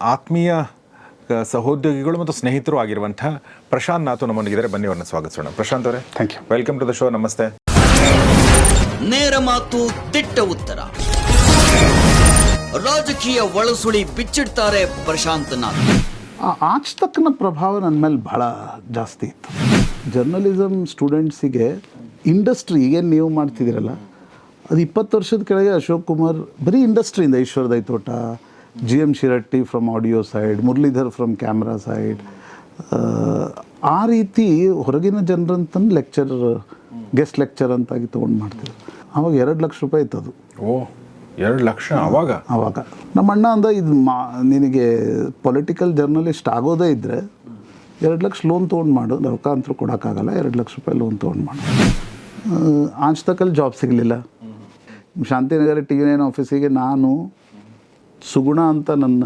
ಆತ್ಮೀಯ ಸಹೋದ್ಯೋಗಿಗಳು ಮತ್ತು ಸ್ನೇಹಿತರು ಆಗಿರುವಂಥ ಪ್ರಶಾಂತ್ ನಾಥು ನಮ್ಮೊಂದಿಗಿದ್ದಾರೆ ಬನ್ನಿ ಅವರನ್ನು ಸ್ವಾಗತಿಸೋಣ ಪ್ರಶಾಂತ್ ಅವರೇ thank you welcome to the show ನಮಸ್ತೆ. ನೇರ ಮಾತು ದಿಟ್ಟ ಉತ್ತರ. ರಾಜಕೀಯ ಒಳಸುಳಿ ಬಿಚ್ಚಿಡ್ತಾರೆ ಪ್ರಶಾಂತ್ ನಾಥ್. ಆ ಪ್ರಭಾವ ನನ್ನ ಮೇಲೆ ಭಾಳ ಜಾಸ್ತಿ ಇತ್ತು. ಜರ್ನಲಿಸಮ್ ಸ್ಟೂಡೆಂಟ್ಸಿಗೆ ಇಂಡಸ್ಟ್ರಿ ಏನು ನೀವು ಮಾಡ್ತಿದ್ದೀರಲ್ಲ ಅದು ಇಪ್ಪತ್ತು ವರ್ಷದ ಕೆಳಗೆ ಅಶೋಕ್ ಕುಮಾರ್ ಬರೀ ಇಂಡಸ್ಟ್ರಿಯಿಂದ Eshwara Daitota G M Shiratti from audio side Muralidhar from camera side ಆ ರೀತಿ ಹೊರಗಿನ ಜನರಂತಂದು ಲೆಕ್ಚರ್ ಗೆಸ್ಟ್ ಲೆಕ್ಚರ್ ಅಂತಾಗಿ ತೊಗೊಂಡು ಮಾಡ್ತಿದ್ರು. ಅವಾಗ ಎರಡು ಲಕ್ಷ ರೂಪಾಯಿ ಇತ್ತು ಅದು. ಓ ಎರಡು ಲಕ್ಷ ಅವಾಗ? ಅವಾಗ. ನಮ್ಮ ಅಣ್ಣ ಅಂದ ಇದು ಮಾ ನಿನಗೆ ಪೊಲಿಟಿಕಲ್ ಜರ್ನಲಿಸ್ಟ್ ಆಗೋದೇ ಇದ್ದರೆ ಎರಡು ಲಕ್ಷ ಲೋನ್ ತೊಗೊಂಡು ಮಾಡು. ರೊಕ್ಕ ಅಂತೂ ಕೊಡೋಕ್ಕಾಗಲ್ಲ ಎರಡು ಲಕ್ಷ ರೂಪಾಯಿ ಲೋನ್ ತೊಗೊಂಡು ಮಾಡು. ಆಜ್ ತಕಲ್ಲಿ ಜಾಬ್ ಸಿಗಲಿಲ್ಲ. ಶಾಂತಿನಗರ ಟಿ ವಿ ನೈನ್ ಆಫೀಸಿಗೆ ನಾನು ಸುಗುಣ ಅಂತ ನನ್ನ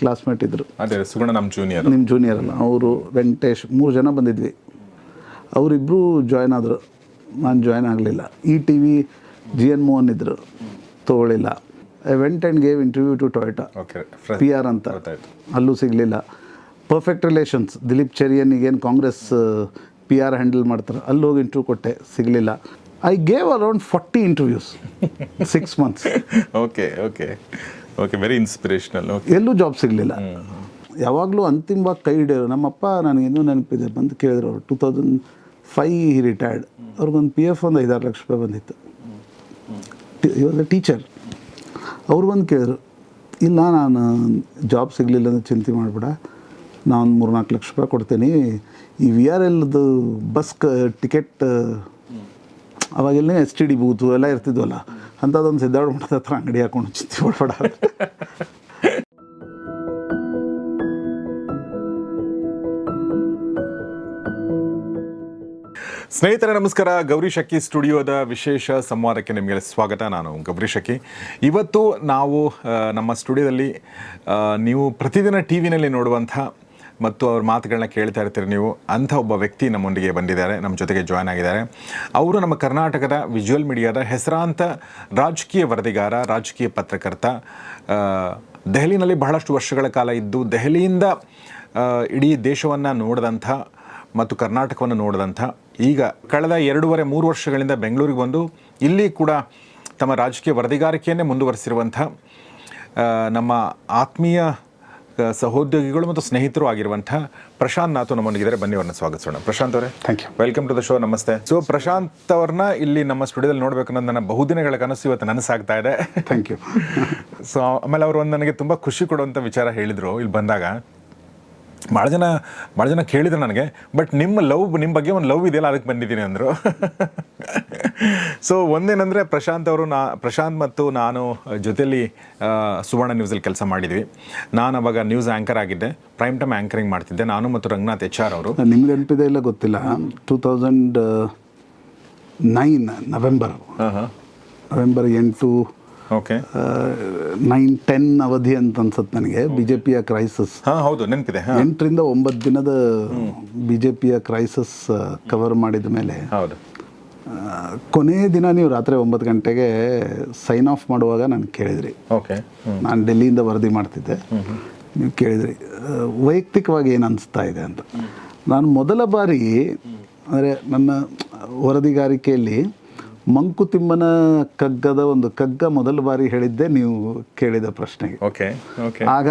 ಕ್ಲಾಸ್ಮೇಟ್ ಇದ್ದರು ಅದೇ ಸುಗುಣ ನಮ್ಮ ಜೂನಿಯರ್ ನಿಮ್ಮ ಜೂನಿಯರ್ ಅಲ್ಲ. ಅವರು ವೆಂಕಟೇಶ್ ಮೂರು ಜನ ಬಂದಿದ್ವಿ. ಅವರಿಬ್ಬರು ಜಾಯ್ನ್ ಆದರು. ನಾನು ಜಾಯ್ನ್ ಆಗಲಿಲ್ಲ. ಈ T V G N Mohan ಇದ್ದರು ತೊಗೊಳ್ಳಿಲ್ಲ. I went and gave interview to Toyota okay P R ಅಂತ. ಅಲ್ಲೂ ಸಿಗಲಿಲ್ಲ. ಪರ್ಫೆಕ್ಟ್ ರಿಲೇಷನ್ಸ್ ದಿಲೀಪ್ ಚೆರಿಯನ್ ಈಗೇನು ಕಾಂಗ್ರೆಸ್ ಪಿ ಆರ್ ಹ್ಯಾಂಡಲ್ ಮಾಡ್ತಾರೆ. ಅಲ್ಲಿ ಹೋಗಿ ಇಂಟರ್ವ್ಯೂ ಕೊಟ್ಟೆ. ಸಿಗಲಿಲ್ಲ. I gave around forty interviews six months okay okay okay very inspirational ಎಲ್ಲೂ ಜಾಬ್ ಸಿಗಲಿಲ್ಲ. ಯಾವಾಗಲೂ ಅಂತಿಮವಾಗಿ ಕೈ ಹಿಡಿಯೋರು ನಮ್ಮಪ್ಪ ನನಗೆ ಇನ್ನೂ ನೆನಪಿದೆ, ಬಂದು ಕೇಳಿದ್ರು ಅವರು ಟೂ ತೌಸಂಡ್ ಫೈ ರಿಟೈರ್ಡ್ ಅವ್ರಿಗೊಂದು ಪಿ ಎಫ್ ಒಂದು ಐದಾರು ಲಕ್ಷ ರೂಪಾಯಿ ಬಂದಿತ್ತು. ಇವಾಗ ಟೀಚರ್ ಅವ್ರು ಬಂದು ಕೇಳಿದ್ರು, ಇಲ್ಲ ನಾನು ಜಾಬ್ ಸಿಗಲಿಲ್ಲ ಅಂತ ಚಿಂತೆ ಮಾಡಿಬಿಡ, ನಾನು ಮೂರ್ನಾಲ್ಕು ಲಕ್ಷ ರೂಪಾಯಿ ಕೊಡ್ತೀನಿ. ಈ ವಿ ಆರ್ ಎಲ್ದು ಬಸ್ ಕ ಟಿಕೆಟ್ ಅವಾಗೆಲ್ಲ ಎಸ್ ಟಿ ಡಿ ಬೂತು ಎಲ್ಲ ಇರ್ತಿದ್ವಲ್ಲ ಅಂಥದ್ದೊಂದು ಸಿದ್ಧಾರ್ಥ ಮಠದ ಹತ್ರ ಅಂಗಡಿ ಹಾಕೊಂಡು ಚಿಂತೆ ಮಾಡಬೇಡ ಸ್ನೇಹಿತರೆ, ನಮಸ್ಕಾರ. ಗೌರಿ ಶಕ್ಕಿ ಸ್ಟುಡಿಯೋದ ವಿಶೇಷ ಸಂವಾದಕ್ಕೆ ನಿಮಗೆ ಸ್ವಾಗತ. ನಾನು ಗೌರಿ ಶಕ್ಕಿ ಇವತ್ತು ನಾವು ನಮ್ಮ ಸ್ಟುಡಿಯೋದಲ್ಲಿ ನೀವು ಪ್ರತಿದಿನ ಟಿ ವಿನಲ್ಲಿ ನೋಡುವಂಥ ಮತ್ತು ಅವ್ರ ಮಾತುಗಳನ್ನ ಕೇಳ್ತಾ ಇರ್ತೀರಿ ನೀವು. ಅಂಥ ಒಬ್ಬ ವ್ಯಕ್ತಿ ನಮ್ಮೊಂದಿಗೆ ಬಂದಿದ್ದಾರೆ, ನಮ್ಮ ಜೊತೆಗೆ ಜಾಯ್ನ್ ಆಗಿದ್ದಾರೆ. ಅವರು ನಮ್ಮ ಕರ್ನಾಟಕದ ವಿಜುವಲ್ ಮೀಡಿಯಾದ ಹೆಸರಾಂತ ರಾಜಕೀಯ ವರದಿಗಾರ, ರಾಜಕೀಯ ಪತ್ರಕರ್ತ. ದೆಹಲಿನಲ್ಲಿ ಬಹಳಷ್ಟು ವರ್ಷಗಳ ಕಾಲ ಇದ್ದು, ದೆಹಲಿಯಿಂದ ಇಡೀ ದೇಶವನ್ನು ನೋಡಿದಂಥ ಮತ್ತು ಕರ್ನಾಟಕವನ್ನು ನೋಡಿದಂಥ, ಈಗ ಕಳೆದ ಎರಡೂವರೆ, ಮೂರು ವರ್ಷಗಳಿಂದ ಬೆಂಗಳೂರಿಗೆ ಬಂದು, ಇಲ್ಲಿ ಕೂಡ ತಮ್ಮ ರಾಜಕೀಯ ವರದಿಗಾರಿಕೆಯನ್ನೇ ಮುಂದುವರಿಸಿರುವಂಥ ನಮ್ಮ ಆತ್ಮೀಯ ಸಹೋದ್ಯೋಗಿಗಳು ಮತ್ತು ಸ್ನೇಹಿತರು ಆಗಿರುವಂತಹ ಪ್ರಶಾಂತ್ ನಾಥು ನಮ್ಮೊಂದಿಗಿದ್ದಾರೆ ಬನ್ನಿ ಅವ್ರನ್ನ ಸ್ವಾಗತಿಸೋಣ. ಪ್ರಶಾಂತ್ ಅವರೇ thank you welcome to the show ನಮಸ್ತೆ. ಸೊ ಪ್ರಶಾಂತ್ ಅವ್ರನ್ನ ಇಲ್ಲಿ ನಮ್ಮ ಸ್ಟುಡಿಯೋದಲ್ಲಿ ನೋಡಬೇಕು ಅನ್ನೋದು ನನ್ನ ಬಹುದಿನಗಳ ಕನಸು ಇವತ್ತು ನನಸಾಗ್ತಾ ಇದೆ. ಥ್ಯಾಂಕ್ ಯು ಸೊ ಆಮೇಲೆ ಅವರು ಒಂದು ನನಗೆ ತುಂಬ ಖುಷಿ ಕೊಡುವಂಥ ವಿಚಾರ ಹೇಳಿದರು ಇಲ್ಲಿ ಬಂದಾಗ. ಭಾಳ ಜನ ಭಾಳ ಜನ ಕೇಳಿದ್ರು ನನಗೆ ಬಟ್ ನಿಮ್ಮ ಲವ್ ನಿಮ್ಮ ಬಗ್ಗೆ ಒಂದು ಲವ್ ಇದೆಯಲ್ಲ ಅದಕ್ಕೆ ಬಂದಿದ್ದೀನಿ ಅಂದರು. ಸೊ ಒಂದೇನಂದರೆ ಪ್ರಶಾಂತ್ ಅವರು ನಾ ಪ್ರಶಾಂತ್ ಮತ್ತು ನಾನು ಜೊತೆಯಲ್ಲಿ ಸುವರ್ಣ ನ್ಯೂಸಲ್ಲಿ ಕೆಲಸ ಮಾಡಿದ್ವಿ. ನಾನು ಅವಾಗ ನ್ಯೂಸ್ ಆ್ಯಂಕರ್ ಆಗಿದ್ದೆ. ಪ್ರೈಮ್ ಟೈಮ್ ಆ್ಯಂಕರಿಂಗ್ ಮಾಡ್ತಿದ್ದೆ. ನಾನು ಮತ್ತು ರಂಗನಾಥ್ ಎಚ್ ಆರ್ ಅವರು. ನಿಮ್ಗೆ ನೆನಪಿದೆ ಇಲ್ಲ ಗೊತ್ತಿಲ್ಲ. Two thousand nine November. November ಎಂಟು ಓಕೆ. ನೈನ್ ಟೆನ್ ಅವಧಿ ಅಂತ ಅನ್ಸುತ್ತೆ ನನಗೆ. ಬಿ ಜೆ ಪಿಯ ಕ್ರೈಸಿಸ್. ಹಾಂ ಹೌದು ನೆನಪಿದೆ ಎಂಟರಿಂದ ಒಂಬತ್ತು ದಿನದ ಬಿ ಜೆ ಪಿಯ ಕ್ರೈಸಿಸ್ ಕವರ್ ಮಾಡಿದ ಮೇಲೆ ಹೌದು. ಆ, ಕೊನೆ ದಿನ ನೀವು ರಾತ್ರಿ ಒಂಬತ್ತು ಗಂಟೆಗೆ ಸೈನ್ ಆಫ್ ಮಾಡುವಾಗ ನಾನು ಕೇಳಿದ್ರಿ. ಓಕೆ ನಾನು ಡೆಲ್ಲಿಯಿಂದ ವರದಿ ಮಾಡ್ತಿದ್ದೆ. ನೀವು ಕೇಳಿದ್ರಿ. ವೈಯಕ್ತಿಕವಾಗಿ ಏನು ಅನಿಸ್ತಾ ಇದೆ ಅಂತ. ನಾನು ಮೊದಲ ಬಾರಿ ಅಂದರೆ ನನ್ನ ವರದಿಗಾರಿಕೆಯಲ್ಲಿ ಮಂಕುತಿಮ್ಮನ ಕಗ್ಗದ ಒಂದು ಕಗ್ಗ ಮೊದಲ ಬಾರಿ ಹೇಳಿದ್ದೆ ನೀವು ಕೇಳಿದ ಪ್ರಶ್ನೆಗೆ. ಓಕೆ ಓಕೆ ಆಗ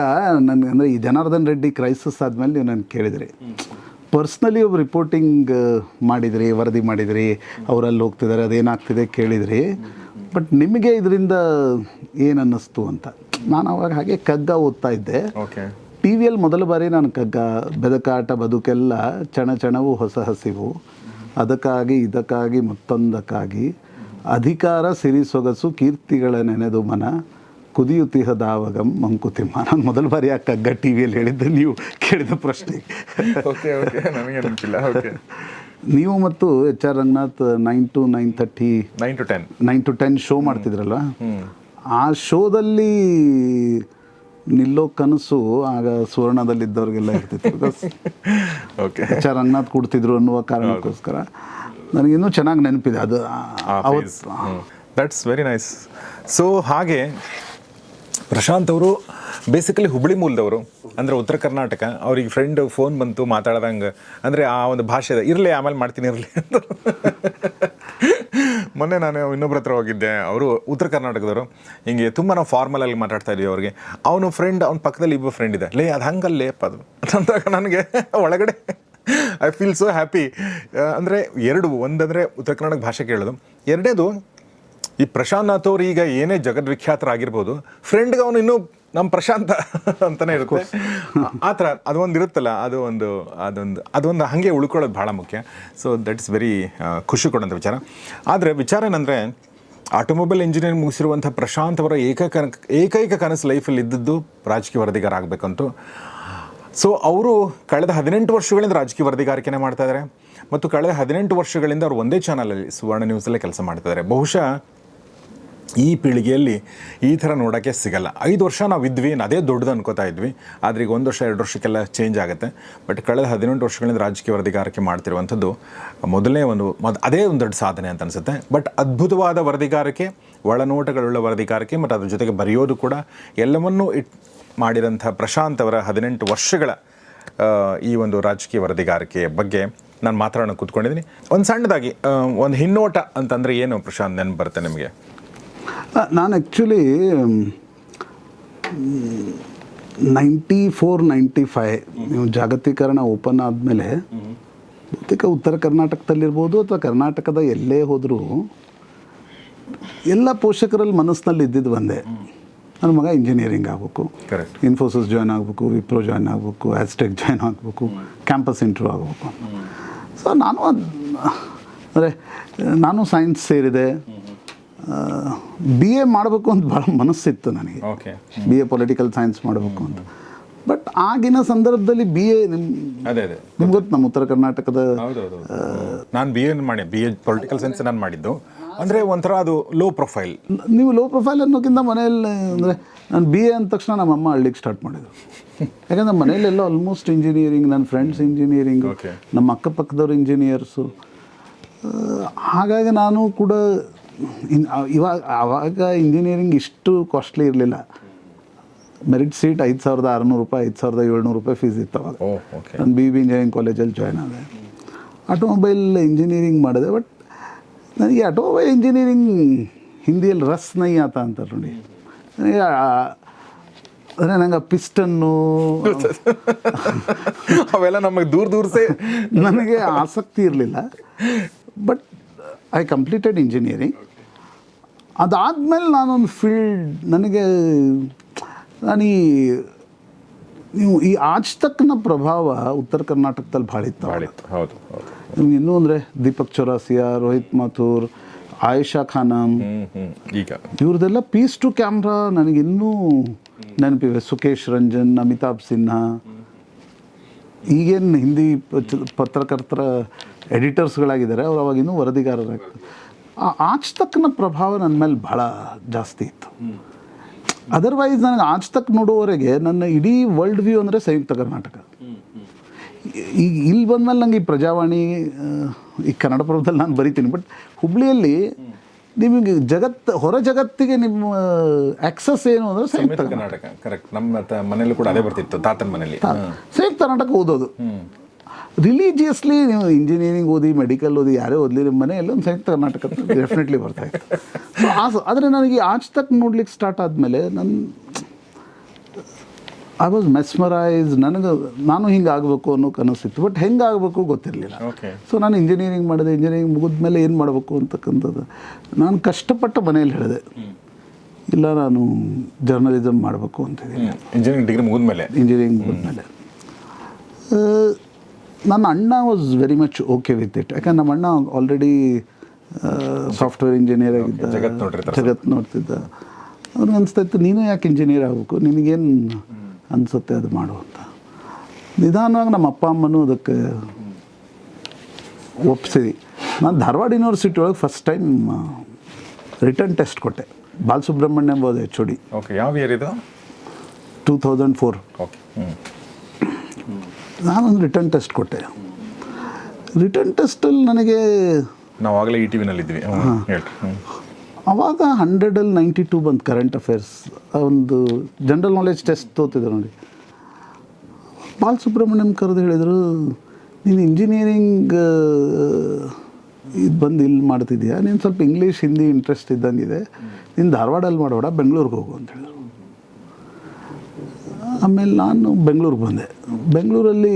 ನನಗೆ ಅಂದರೆ ಈ ಜನಾರ್ದನ್ ರೆಡ್ಡಿ ಕ್ರೈಸಿಸ್ ಆದಮೇಲೆ ನೀವು ನಾನು ಕೇಳಿದ್ರಿ. ಪರ್ಸ್ನಲಿ ಒಬ್ಬ ರಿಪೋರ್ಟಿಂಗ್ ಮಾಡಿದ್ರಿ ವರದಿ ಮಾಡಿದ್ರಿ ಅವರಲ್ಲಿ ಹೋಗ್ತಿದ್ದಾರೆ ಅದೇನಾಗ್ತಿದೆ ಕೇಳಿದ್ರಿ. ಬಟ್ ನಿಮಗೆ ಇದರಿಂದ ಏನನ್ನಿಸ್ತು ಅನ್ನಿಸ್ತು ಅಂತ? ನಾನು ಅವಾಗ ಹಾಗೆ ಕಗ್ಗ ಓದ್ತಾ ಇದ್ದೆ. ಓಕೆ. ಟಿ ವಿಯಲ್ಲಿ ಮೊದಲ ಬಾರಿ ನಾನು ಕಗ್ಗ ಬೆದಕಾಟ ಬದುಕೆಲ್ಲ ಚಣ ಚಣವು ಹೊಸ ಹಸಿವು. ಅದಕ್ಕಾಗಿ ಇದಕ್ಕಾಗಿ ಮತ್ತೊಂದಕ್ಕಾಗಿ. ಅಧಿಕಾರ ಸಿರಿ ಸೊಗಸು ಕೀರ್ತಿಗಳ ನೆನೆದು ಮನ. ಕುದಿಯುತಿಹ ದಾವಗಂ ಮಂಕುತಿಮ್ಮ. ನಾನು ಮೊದಲ ಬಾರಿ ಯಾಕೆ ಕಗ್ಗ ಟಿ ವಿಯಲ್ಲಿ ಹೇಳಿದ್ದು ನೀವು ಕೇಳಿದ ಪ್ರಶ್ನೆ. ನನಗೆ ನೀವು ಮತ್ತು H R Ranganath nine to nine thirty nine to ten nine to ten show ಮಾಡ್ತಿದ್ರಲ್ಲ? ಆ ಶೋದಲ್ಲಿ ನಿಲ್ಲೋ ಕನಸು ಆಗ ಸುವರ್ಣದಲ್ಲಿದ್ದವ್ರಿಗೆಲ್ಲ ಇರ್ತಿತ್ತು. Because okay H R Ranganath ಕೊಡ್ತಿದ್ರು ಅನ್ನುವ ಕಾರಣಕ್ಕೋಸ್ಕರ. ನನಗಿನ್ನೂ ಚೆನ್ನಾಗಿ ನೆನಪಿದೆ. ಅದು ದಟ್ಸ್ ವೆರಿ ನೈಸ್ ಸೊ ಹಾಗೆ ಪ್ರಶಾಂತ್ ಅವರು ಬೇಸಿಕಲಿ ಹುಬ್ಳಿ ಮೂಲದವರು. ಅಂದರೆ ಉತ್ತರ ಕರ್ನಾಟಕ. ಅವ್ರಿಗೆ ಫ್ರೆಂಡ್ ಫೋನ್ ಬಂತು, ಮಾತಾಡ್ದಂಗೆ. ಅಂದರೆ ಆ ಒಂದು ಭಾಷೆ ಇರಲಿ, ಆಮೇಲೆ ಮಾಡ್ತೀನಿ, ಇರಲಿ ಅಂತ. ಮೊನ್ನೆ ನಾನು ಇನ್ನೊಬ್ರ ಹತ್ರ ಹೋಗಿದ್ದೆ. ಅವರು ಉತ್ತರ ಕರ್ನಾಟಕದವರು. ಹಿಂಗೆ ತುಂಬ ನಾವು ಫಾರ್ಮಲಲ್ಲಿ ಮಾತಾಡ್ತಾ ಇದ್ವಿ ಅವ್ರಿಗೆ. ಅವನು ಫ್ರೆಂಡ್ ಅವ್ನ ಪಕ್ಕದಲ್ಲಿ ಇಬ್ಬರು ಫ್ರೆಂಡ್ ಇದೆ ಲೇ, ಅದು ಹಂಗಲ್ಲೇಪ್ಪ ಅದು. ಅಂದಾಗ ನನಗೆ ಒಳಗಡೆ ಐ ಫೀಲ್ ಸೋ ಹ್ಯಾಪಿ ಅಂದರೆ ಎರಡು, ಒಂದಂದರೆ ಉತ್ತರ ಕರ್ನಾಟಕ ಭಾಷೆ ಕೇಳೋದು. ಎರಡನೇದು ಈ ಪ್ರಶಾಂತ್ ಅವ್ರು ಈಗ ಏನೇ ಜಗದ್ವಿಖ್ಯಾತರಾಗಿರ್ಬೋದು ಫ್ರೆಂಡ್ಗೆ ಅವನು ಇನ್ನೂ ನಮ್ಮ ಪ್ರಶಾಂತ ಅಂತಾನೆ ಇರುತ್ತೆ. ಆ ಥರ ಅದೊಂದು ಇರುತ್ತಲ್ಲ ಅದು ಒಂದು ಅದೊಂದು ಅದೊಂದು ಹಾಗೆ ಉಳ್ಕೊಳ್ಳೋದು ಭಾಳ ಮುಖ್ಯ. ಸೊ ದಟ್ಸ್ ವೆರಿ ಖುಷಿ ಕೊಡೋಂಥ ವಿಚಾರ. ಆದರೆ ವಿಚಾರ ಏನಂದರೆ ಆಟೋಮೊಬೈಲ್ ಇಂಜಿನಿಯರ್ ಮುಗಿಸಿರುವಂಥ ಪ್ರಶಾಂತ್ ಅವರ ಏಕೈಕ ಏಕೈಕ ಕನಸು ಲೈಫಲ್ಲಿ ಇದ್ದದ್ದು ರಾಜಕೀಯ ವರದಿಗಾರ ಆಗಬೇಕಂತು. ಸೊ ಅವರು ಕಳೆದ ಹದಿನೆಂಟು ವರ್ಷಗಳಿಂದ ರಾಜಕೀಯ ವರದಿಗಾರಿಕೆನೇ ಮಾಡ್ತಾ ಇದ್ದಾರೆ ಮತ್ತು ಕಳೆದ ಹದಿನೆಂಟು ವರ್ಷಗಳಿಂದ ಅವರು ಒಂದೇ ಚಾನಲಲ್ಲಿ ಸುವರ್ಣ ನ್ಯೂಸಲ್ಲೇ ಕೆಲಸ ಮಾಡ್ತಾ ಇದ್ದಾರೆ ಬಹುಶಃ ಈ ಪೀಳಿಗೆಯಲ್ಲಿ ಈ ಥರ ನೋಡೋಕ್ಕೆ ಸಿಗಲ್ಲ. ಐದು ವರ್ಷ ನಾವು ಇದ್ವಿ ಅದೇ ದೊಡ್ಡದು ಅನ್ಕೋತಾ ಇದ್ವಿ. ಆದರೆ ಈಗ ಒಂದು ವರ್ಷ, ಎರಡು ವರ್ಷಕ್ಕೆಲ್ಲ ಚೇಂಜ್ ಆಗುತ್ತೆ. ಬಟ್ ಕಳೆದ ಹದಿನೆಂಟು ವರ್ಷಗಳಿಂದ ರಾಜಕೀಯ ವರದಿಗಾರಿಕೆ ಮಾಡ್ತಿರುವಂಥದ್ದು ಮೊದಲನೇ ಒಂದು ಮೊದ, ಅದೇ ಒಂದು ದೊಡ್ಡ ಸಾಧನೆ ಅಂತ ಅನಿಸುತ್ತೆ. ಬಟ್ ಅದ್ಭುತವಾದ ವರದಿಗಾರಿಕೆ ಒಳನೋಟಗಳುಳ್ಳ ವರದಿಗಾರಿಕೆ ಮತ್ತು ಅದ್ರ ಜೊತೆಗೆ ಬರೆಯೋದು ಕೂಡ ಎಲ್ಲವನ್ನೂ ಇಟ್ ಮಾಡಿದಂಥ ಪ್ರಶಾಂತ್ ಅವರ ಹದಿನೆಂಟು ವರ್ಷಗಳ ಈ ಒಂದು ರಾಜಕೀಯ ವರದಿಗಾರಿಕೆಯ ಬಗ್ಗೆ ನಾನು ಮಾತಾಡೋಣ ಕೂತ್ಕೊಂಡಿದ್ದೀನಿ ಒಂದು ಸಣ್ಣದಾಗಿ ಒಂದು ಹಿನ್ನೋಟ ಅಂತಂದರೆ ಏನು ಪ್ರಶಾಂತ್ ನೆನಪು ಬರುತ್ತೆ ನಿಮಗೆ? ನಾನು actually ninety four ninety five ನೀವು ಜಾಗತೀಕರಣ ಓಪನ್ ಆದಮೇಲೆ ಬಹುತೇಕ ಉತ್ತರ ಕರ್ನಾಟಕದಲ್ಲಿರ್ಬೋದು ಅಥವಾ ಕರ್ನಾಟಕದ ಎಲ್ಲೇ ಹೋದರೂ ಎಲ್ಲ ಪೋಷಕರಲ್ಲಿ ಮನಸ್ಸಿನಲ್ಲಿ ಇದ್ದಿದ್ದು ಬಂದೆ ನನ್ನ ಮಗ ಇಂಜಿನಿಯರಿಂಗ್ ಆಗಬೇಕು. ಕರೆಕ್ಟ್ ಇನ್ಫೋಸಿಸ್ ಜಾಯ್ನ್ ಆಗಬೇಕು ವಿಪ್ರೋ ಜಾಯ್ನ್ ಆಗಬೇಕು ಆಸ್ಟೆಕ್ ಜಾಯ್ನ್ ಆಗಬೇಕು ಕ್ಯಾಂಪಸ್ ಇಂಟ್ರೂ ಆಗಬೇಕು. ಸೊ ನಾನು ಅಂದರೆ ನಾನು ಸೈನ್ಸ್ ಸೇರಿದೆ. ಬಿ ಎ ಮಾಡಬೇಕು ಅಂತ ಭಾಳ ಮನಸ್ಸಿತ್ತು ನನಗೆ. Okay B A political science ಮಾಡಬೇಕು ಅಂತ. ಬಟ್ ಆಗಿನ ಸಂದರ್ಭದಲ್ಲಿ ಬಿ ಎ ನಿಮ್ ಅದೇ ಅದೇ. ನಿಮ್ಗೆ ಗೊತ್ತು ನಮ್ಮ ಉತ್ತರ ಕರ್ನಾಟಕದ ನಾನು ಬಿ ಎ ಮಾಡಿ ಬಿ ಎ ಪೊಲಿಟಿಕಲ್ ಸೈನ್ಸ್ ನಾನು ಮಾಡಿದ್ದು. ಅಂದರೆ ಒಂಥರ ಅದು ಲೋ ಪ್ರೊಫೈಲ್ ನೀವು ಲೋ ಪ್ರೊಫೈಲ್ ಅನ್ನೋಕ್ಕಿಂತ ಮನೆಯಲ್ಲಿ ಅಂದರೆ ನಾನು ಬಿ ಎ ಅಂದ ತಕ್ಷಣ ನಮ್ಮ ಅಮ್ಮ ಹಳ್ಳಿಗೆ ಸ್ಟಾರ್ಟ್ ಮಾಡಿದ್ರು ಯಾಕಂದ್ರೆ ಮನೆಯಲ್ಲೆಲ್ಲ ಆಲ್ಮೋಸ್ಟ್ ಇಂಜಿನಿಯರಿಂಗ್ ನನ್ನ ಫ್ರೆಂಡ್ಸ್ ಇಂಜಿನಿಯರಿಂಗ್. ನಮ್ಮ ಅಕ್ಕಪಕ್ಕದವ್ರು ಇಂಜಿನಿಯರ್ಸು ಹಾಗಾಗಿ ನಾನು ಕೂಡ ಇನ್ ಇವಾಗ ಆವಾಗ ಇಂಜಿನಿಯರಿಂಗ್ ಇಷ್ಟು ಕಾಸ್ಟ್ಲಿ ಇರಲಿಲ್ಲ. ಮೆರಿಟ್ ಸೀಟ್ ಐದು ಸಾವಿರದ ಆರುನೂರು ರೂಪಾಯಿ ಐದು ಸಾವಿರದ ಏಳ್ನೂರು ರೂಪಾಯಿ ಫೀಸ್ ಇತ್ತು ಅವಾಗ ಓಕೆ ನಾನು ಬಿ ಬಿ ಇಂಜಿನಿಯರಿಂಗ್ ಕಾಲೇಜಲ್ಲಿ ಜಾಯ್ನ್ ಆದೆ. ಆಟೋಮೊಬೈಲ್ ಇಂಜಿನಿಯರಿಂಗ್ ಮಾಡಿದೆ ಬಟ್ ನನಗೆ ಆಟೋಮೊಬೈಲ್ ಇಂಜಿನಿಯರಿಂಗ್ ಹಿಂದಿಯಲ್ಲಿ ರಸ್ ನೈ ಆತ ಅಂತ ನೋಡಿ. ನನಗೆ ಅಂದರೆ ನಂಗೆ ಆ ಪಿಸ್ಟನ್ನು ಅವೆಲ್ಲ ನಮಗೆ ದೂರ ದೂರ ಸೇ ನನಗೆ ಆಸಕ್ತಿ ಇರಲಿಲ್ಲ. ಬಟ್ ಐ ಕಂಪ್ಲೀಟೆಡ್ ಇಂಜಿನಿಯರಿಂಗ್ ಅದಾದಮೇಲೆ ನಾನೊಂದು ಫೀಲ್ಡ್ ನನಗೆ ನಾನು ಈ ನೀವು ಈ ಆಜ್ ತಕ್ನ ಪ್ರಭಾವ ಉತ್ತರ ಕರ್ನಾಟಕದಲ್ಲಿ ಭಾಳ ಇತ್ತು ಭಾಳ ಮಾಡಿತ್ತು ಹೌದು ಹೌದು. ನಿಮ್ಗೆ ಇನ್ನೂ ಅಂದರೆ ದೀಪಕ್ ಚೌರಾಸಿಯಾ ರೋಹಿತ್ ಮಾಥೂರ್ ಆಯಿಷಾ ಖಾನಮ್ ಈಗ. ಇವ್ರದ್ದೆಲ್ಲ ಪೀಸ್ ಟು ಕ್ಯಾಮ್ರಾ ನನಗಿನ್ನೂ ನೆನಪಿವೆ. ಸುಕೇಶ್ ರಂಜನ್ ಅಮಿತಾಬ್ ಸಿನ್ಹಾ. ಈಗೇನು ಹಿಂದಿ ಪತ್ರಕರ್ತರ ಎಡಿಟರ್ಸ್ಗಳಾಗಿದ್ದಾರೆ ಅವ್ರು ಅವಾಗಿನ್ನೂ ವರದಿಗಾರರಾಗ್ತಾರೆ ಆ ಆಜ್ ತಕ್ನ ಪ್ರಭಾವ ನನ್ನ ಮೇಲೆ ಭಾಳ ಜಾಸ್ತಿ ಇತ್ತು. ಅದರ್ವೈಸ್ ನನಗೆ ಆಜ್ ತಕ್ ನೋಡುವವರೆಗೆ ನನ್ನ ಇಡೀ ವರ್ಲ್ಡ್ ವ್ಯೂ ಅಂದರೆ ಸಂಯುಕ್ತ ಕರ್ನಾಟಕ. ಈಗ ಇಲ್ಲಿ ಬಂದಮೇಲೆ ನಂಗೆ ಈ ಪ್ರಜಾವಾಣಿ ಈ ಕನ್ನಡ ಪ್ರಭದಲ್ಲಿ ನಾನು ಬರಿತೀನಿ ಬಟ್ ಹುಬ್ಳಿಯಲ್ಲಿ ನಿಮಗೆ ಜಗತ್ತು ಹೊರ ಜಗತ್ತಿಗೆ ನಿಮ್ಮ ಆಕ್ಸಸ್ ಏನು ಅಂದರೆ ಸಂಯುಕ್ತ ಕರ್ನಾಟಕ ಕರೆಕ್ಟ್ ನಮ್ಮ ಮನೇಲಿ ಕೂಡ ಅದೇ ಬರ್ತಿತ್ತು ತಾತನ ಮನೇಲಿ ಸಂಯುಕ್ತ ಕರ್ನಾಟಕ ಓದೋದು. ರಿಲಿಜಿಯಸ್ಲಿ ನೀವು ಇಂಜಿನಿಯರಿಂಗ್ ಓದಿ ಮೆಡಿಕಲ್ ಓದಿ ಯಾರೇ ಓದಲಿ ನಿಮ್ಮ ಮನೆಯಲ್ಲಿ ಒಂದು ಸಂಯುಕ್ತ ಕರ್ನಾಟಕ ಡೆಫಿನೆಟ್ಲಿ ಬರ್ತಾ ಇತ್ತು. ಸೊ ಆ ಆದರೆ ನನಗೆ ಆಚ ತಕ್ಕ ತಕ್ ನೋಡ್ಲಿಕ್ಕೆ ಸ್ಟಾರ್ಟ್ ಆದಮೇಲೆ ನನ್ನ ಐ ವಾಸ್ ಮೆಸ್ಮರೈಸ್ ನನಗೆ ನಾನು ಹಿಂಗೆ ಆಗಬೇಕು ಅನ್ನೋ ಕನಸಿತ್ತು ಬಟ್ ಹೆಂಗೆ ಆಗಬೇಕು ಗೊತ್ತಿರಲಿಲ್ಲ. ಸೊ ನಾನು ಇಂಜಿನಿಯರಿಂಗ್ ಮಾಡಿದೆ. ಇಂಜಿನಿಯರಿಂಗ್ ಮುಗಿದ್ಮೇಲೆ ಏನು ಮಾಡಬೇಕು ಅಂತಕ್ಕಂಥದ್ದು. ನಾನು ಕಷ್ಟಪಟ್ಟು ಮನೆಯಲ್ಲಿ ಹೇಳಿದೆ. ಇಲ್ಲ ನಾನು ಜರ್ನಲಿಸಮ್ ಮಾಡಬೇಕು ಅಂತ ಇಂಜಿನಿಯರಿಂಗ್ ಡಿಗ್ರಿ ಮುಗಿದ್ಮೇಲೆ. ಇಂಜಿನಿಯರಿಂಗ್ ಮುಗಿದ್ಮೇಲೆ. ನನ್ನ ಅಣ್ಣ was very much okay with it ಯಾಕಂದ್ರೆ ನಮ್ಮ ಅಣ್ಣ ಆಲ್ರೆಡಿ ಸಾಫ್ಟ್ವೇರ್ ಇಂಜಿನಿಯರ್ ಆಗಿದ್ದ. ಜಗತ್ ನೋಡ್ತಿದ್ದ. ಅವ್ರಿಗೆ ಅನಿಸ್ತಾ ಇತ್ತು ನೀನು ಯಾಕೆ ಇಂಜಿನಿಯರ್ ಆಗಬೇಕು? ನಿನಗೇನು ಅನಿಸುತ್ತೆ ಅದು ಮಾಡು ಅಂತ. ನಿಧಾನವಾಗಿ ನಮ್ಮ ಅಪ್ಪ ಅಮ್ಮನೂ ಅದಕ್ಕೆ ಒಪ್ಸಿದಿ ನಾನು ಧಾರವಾಡ ಯೂನಿವರ್ಸಿಟಿ ಒಳಗೆ ಫಸ್ಟ್ ಟೈಮ್ ರಿಟರ್ನ್ ಟೆಸ್ಟ್ ಕೊಟ್ಟೆ. ಬಾಲಸುಬ್ರಹ್ಮಣ್ಯ ಎಂಬುದು ಎಚ್ ಓ ಡಿ ಓಕೆ ಯಾವ ಇಯರ್ ಇದು? ಟೂ ತೌಸಂಡ್ ಫೋರ್ ಓಕೆ ಹ್ಞೂ ನಾನೊಂದು ರಿಟರ್ನ್ ಟೆಸ್ಟ್ ಕೊಟ್ಟೆ. ರಿಟರ್ನ್ ಟೆಸ್ಟಲ್ಲಿ ನನಗೆ ನಾವು ಆಗಲೇ ಇ ಟಿ ವಿನಲ್ಲಿ ಇದ್ವಿ ಹ್ಞೂ ಹೇಳಿ ಹ್ಞೂ ಅವಾಗ ಹಂಡ್ರೆಡಲ್ಲಿ ನೈಂಟಿ ಟೂ ಬಂತು ಕರೆಂಟ್ ಅಫೇರ್ಸ್ ಒಂದು ಜನರಲ್ ನಾಲೆಜ್ ಟೆಸ್ಟ್ ತೋತಿದ್ರು ನೋಡಿ. ಬಾಲ್ ಸುಬ್ರಹ್ಮಣ್ಯಂ ಕರೆದು ಹೇಳಿದರು ನೀನು ಇಂಜಿನಿಯರಿಂಗ್ ಇದು ಬಂದು ಇಲ್ಲಿ ಮಾಡ್ತಿದ್ದೀಯಾ ನೀನು ಸ್ವಲ್ಪ ಇಂಗ್ಲೀಷ್ ಹಿಂದಿ ಇಂಟ್ರೆಸ್ಟ್ ಇದ್ದಂಗಿದೆ ನೀನು ಧಾರವಾಡಲ್ಲಿ ಮಾಡಬೇಡ ಬೆಂಗಳೂರಿಗೆ ಹೋಗು ಅಂತ ಹೇಳಿದ್ರು. ಆಮೇಲೆ ನಾನು ಬೆಂಗಳೂರಿಗೆ ಬಂದೆ. ಬೆಂಗಳೂರಲ್ಲಿ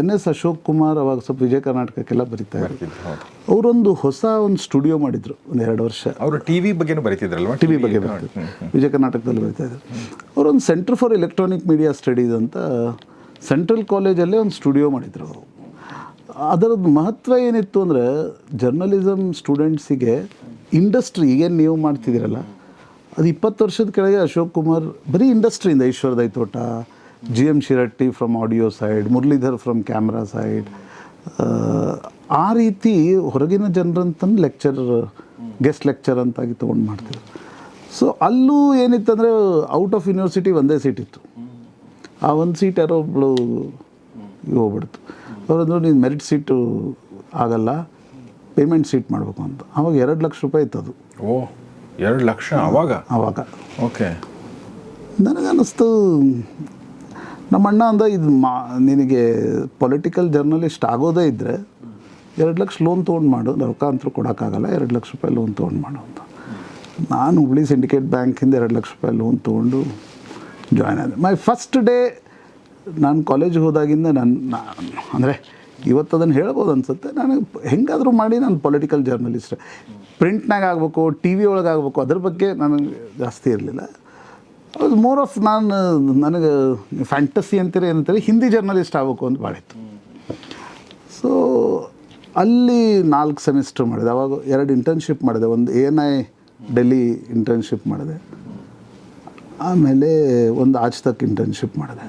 ಎನ್ ಎಸ್ ಅಶೋಕ್ ಕುಮಾರ್ ಅವಾಗ ಸ್ವಲ್ಪ ವಿಜಯ ಕರ್ನಾಟಕಕ್ಕೆಲ್ಲ ಬರೀತಾ ಇದ್ರು. ಅವರೊಂದು ಹೊಸ ಒಂದು ಸ್ಟುಡಿಯೋ ಮಾಡಿದ್ರು ಒಂದು ಎರಡು ವರ್ಷ. ಅವರು ಟಿ ವಿ ಬಗ್ಗೆನೂ ಬರೀತಿದ್ರಲ್ಲ ಟಿ ವಿ ಬಗ್ಗೆ ವಿಜಯ ಕರ್ನಾಟಕದಲ್ಲಿ ಬರೀತಾ ಇದ್ರು. ಅವರೊಂದು centre for electronic media studies ಅಂತ ಸೆಂಟ್ರಲ್ ಕಾಲೇಜಲ್ಲೇ ಒಂದು ಸ್ಟುಡಿಯೋ ಮಾಡಿದರು ಅವರು. ಅದರದ್ದು ಮಹತ್ವ ಏನಿತ್ತು ಅಂದರೆ ಜರ್ನಲಿಸಮ್ ಸ್ಟೂಡೆಂಟ್ಸಿಗೆ ಇಂಡಸ್ಟ್ರಿ ಏನು ನೀವು ಮಾಡ್ತಿದ್ದೀರಲ್ಲ ಅದು ಇಪ್ಪತ್ತು ವರ್ಷದ ಕೆಳಗೆ ಅಶೋಕ್ ಕುಮಾರ್ ಬರೀ ಇಂಡಸ್ಟ್ರಿಯಿಂದ Eshwar Daitota G M Shiratti from audio side Muralidhar from camera side ಆ ರೀತಿ ಹೊರಗಿನ ಜನರಂತಂದು ಲೆಕ್ಚರ್ ಗೆಸ್ಟ್ ಲೆಕ್ಚರ್ ಅಂತಾಗಿ ತೊಗೊಂಡು ಮಾಡ್ತಿದ್ರು. ಸೊ ಅಲ್ಲೂ ಏನಿತ್ತಂದರೆ ಔಟ್ ಆಫ್ ಯೂನಿವರ್ಸಿಟಿ ಒಂದೇ ಸೀಟ್ ಇತ್ತು. ಆ ಒಂದು ಸೀಟ್ ಯಾರೋ ಒಬ್ಬಳು ಹೋಗ್ಬಿಡ್ತು. ಅವರಂದ್ರು ನೀನು ಮೆರಿಟ್ ಸೀಟು ಆಗಲ್ಲ ಪೇಮೆಂಟ್ ಸೀಟ್ ಮಾಡಬೇಕು ಅಂತ. ಅವಾಗ ಎರಡು ಲಕ್ಷ ರೂಪಾಯಿ ಇತ್ತು ಅದು ಓ. ಎರಡು ಲಕ್ಷ ಅವಾಗ? ಆವಾಗ ಓಕೆ. ನನಗನ್ನಿಸ್ತು ನಮ್ಮ ಅಣ್ಣ ಅಂದ ಇದು ಮಾ ನಿನಗೆ ಪೊಲಿಟಿಕಲ್ ಜರ್ನಲಿಸ್ಟ್ ಆಗೋದೇ ಇದ್ದರೆ ಎರಡು ಲಕ್ಷ ಲೋನ್ ತೊಗೊಂಡು ಮಾಡು ರೊಕ್ಕ ಅಂತೂ ಕೊಡೋಕ್ಕಾಗಲ್ಲ ಎರಡು ಲಕ್ಷ ರೂಪಾಯಿ ಲೋನ್ ತೊಗೊಂಡು ಮಾಡು ಅಂತ. ನಾನು ಹುಬ್ಳಿ ಸಿಂಡಿಕೇಟ್ ಬ್ಯಾಂಕಿಂದ ಎರಡು ಲಕ್ಷ ರೂಪಾಯಿ ಲೋನ್ ತೊಗೊಂಡು ಜಾಯ್ನ್ ಆದೆ. ಮೈ ಫಸ್ಟ್ ಡೇ ನಾನು ಕಾಲೇಜಿಗೆ ಹೋದಾಗಿಂದ ನನ್ನ ಅಂದರೆ ಇವತ್ತು ಅದನ್ನು ಹೇಳ್ಬೋದು ಅನ್ಸುತ್ತೆ. ನನಗೆ ಹೆಂಗಾದರೂ ಮಾಡಿ ನಾನು ಪೊಲಿಟಿಕಲ್ ಜರ್ನಲಿಸ್ಟ್. ಪ್ರಿಂಟ್ನಾಗ ಆಗಬೇಕು ಟಿ ವಿ ಒಳಗೆ ಆಗಬೇಕು, ಅದ್ರ ಬಗ್ಗೆ ನನಗೆ ಜಾಸ್ತಿ ಇರಲಿಲ್ಲ. ಅದು ಮೋರ್ ಆಫ್ ನಾನು, ನನಗೆ ಫ್ಯಾಂಟಸಿ ಅಂತೀರಿ ಏನಂತಾರೆ, ಹಿಂದಿ ಜರ್ನಲಿಸ್ಟ್ ಆಗಬೇಕು ಅಂತ ಭಾಳ ಇತ್ತು. ಸೊ ಅಲ್ಲಿ ನಾಲ್ಕು ಸೆಮಿಸ್ಟರ್ ಮಾಡಿದೆ. ಅವಾಗ ಎರಡು ಇಂಟರ್ನ್ಶಿಪ್ ಮಾಡಿದೆ. ಒಂದು A N I Delhi internship ಮಾಡಿದೆ. ಆಮೇಲೆ ಒಂದು ಆಜ್ ತಕ್ ಇಂಟರ್ನ್ಶಿಪ್ ಮಾಡಿದೆ.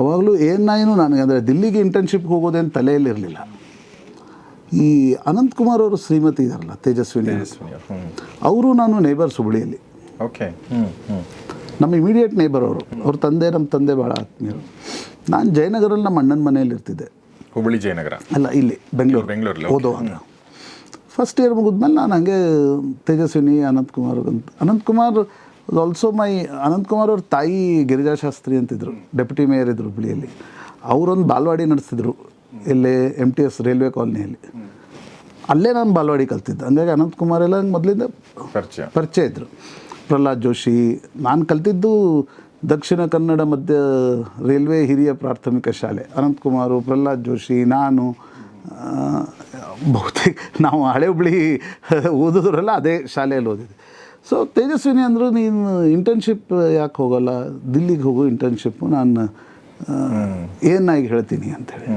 ಅವಾಗಲೂ ಎನ್ ಐನು ನನಗೆ ಅಂದರೆ ದಿಲ್ಲಿಗೆ ಇಂಟರ್ನ್ಶಿಪ್ಗೆ ಹೋಗೋದೇನು ತಲೆಯಲ್ಲಿ ಇರಲಿಲ್ಲ ಈ ಅನಂತಕುಮಾರ್ ಅವರು ಶ್ರೀಮತಿ ಇದಾರಲ್ಲ ತೇಜಸ್ವಿನಿ ಅವರು ನಾನು ನೇಬರ್ಸ್ ಹುಬ್ಳಿಯಲ್ಲಿ. ಓಕೆ ನಮ್ಮ ಇಮಿಡಿಯೇಟ್ ನೇಬರ್ ಅವರು. ಅವ್ರ ತಂದೆ ನಮ್ಮ ತಂದೆ ಭಾಳ ಆತ್ಮೀಯರು. ನಾನು ಜಯನಗರಲ್ಲಿ ನಮ್ಮ ಅಣ್ಣನ ಮನೆಯಲ್ಲಿ ಇರ್ತಿದ್ದೆ. ಹುಬ್ಬಳ್ಳಿ ಜಯನಗರ? ಅಲ್ಲ ಇಲ್ಲಿ ಬೆಂಗಳೂರು. ಬೆಂಗಳೂರಲ್ಲಿ ಓದುವಾಗ. ಫಸ್ಟ್ ಇಯರ್ ಮುಗಿದ್ಮೇಲೆ ನಾನು ಹಂಗೆ ತೇಜಸ್ವಿನಿ ಅನಂತಕುಮಾರ್ ಅಂತ. ಅನಂತಕುಮಾರ್ ಆಲ್ಸೋ ಮೈ ಅನಂತಕುಮಾರ್ ಅವ್ರ ತಾಯಿ ಗಿರಿಜಾಶಾಸ್ತ್ರಿ ಅಂತಿದ್ರು. ಡೆಪ್ಯೂಟಿ ಮೇಯರ್ ಇದ್ರು ಹುಬ್ಳಿಯಲ್ಲಿ. ಅವರೊಂದು ಬಾಲ್ವಾಡಿ ನಡೆಸ್ತಿದ್ರು. ಇಲ್ಲೇ ಎಂ ಟಿ ಎಸ್ ರೈಲ್ವೆ ಕಾಲೋನಿಯಲ್ಲಿ ಅಲ್ಲೇ. ನಾನು ಬಾಲ್ವಾಡಿ ಕಲ್ತಿದ್ದೆ. ಹಂಗಾಗಿ ಅನಂತಕುಮಾರ್ ಎಲ್ಲ ಮೊದಲಿಂದ ಪರಿಚಯ. ಪರಿಚಯ ಇದ್ದರು ಪ್ರಹ್ಲಾದ್ ಜೋಶಿ ನಾನು ಕಲ್ತಿದ್ದು ದಕ್ಷಿಣ ಕನ್ನಡ ಮಧ್ಯ ರೈಲ್ವೆ ಹಿರಿಯ ಪ್ರಾಥಮಿಕ ಶಾಲೆ. ಅನಂತಕುಮಾರು ಪ್ರಹ್ಲಾದ್ ಜೋಶಿ ನಾನು ಬಹುತೇಕ ನಾವು ಹಳೆ ಹುಬ್ಳಿ ಓದಿದ್ರಲ್ಲ ಅದೇ ಶಾಲೆಯಲ್ಲಿ ಓದಿದ್ದೆ. ಸೊ ತೇಜಸ್ವಿನಿ ಅಂದರು ನೀನು ಇಂಟರ್ನ್ಶಿಪ್ ಯಾಕೆ ಹೋಗೋಲ್ಲ? ದಿಲ್ಲಿಗೆ ಹೋಗು ಇಂಟರ್ನ್ಶಿಪ್ಪು ನಾನು ಏನಾಗಿ ಹೇಳ್ತೀನಿ ಅಂತೇಳಿ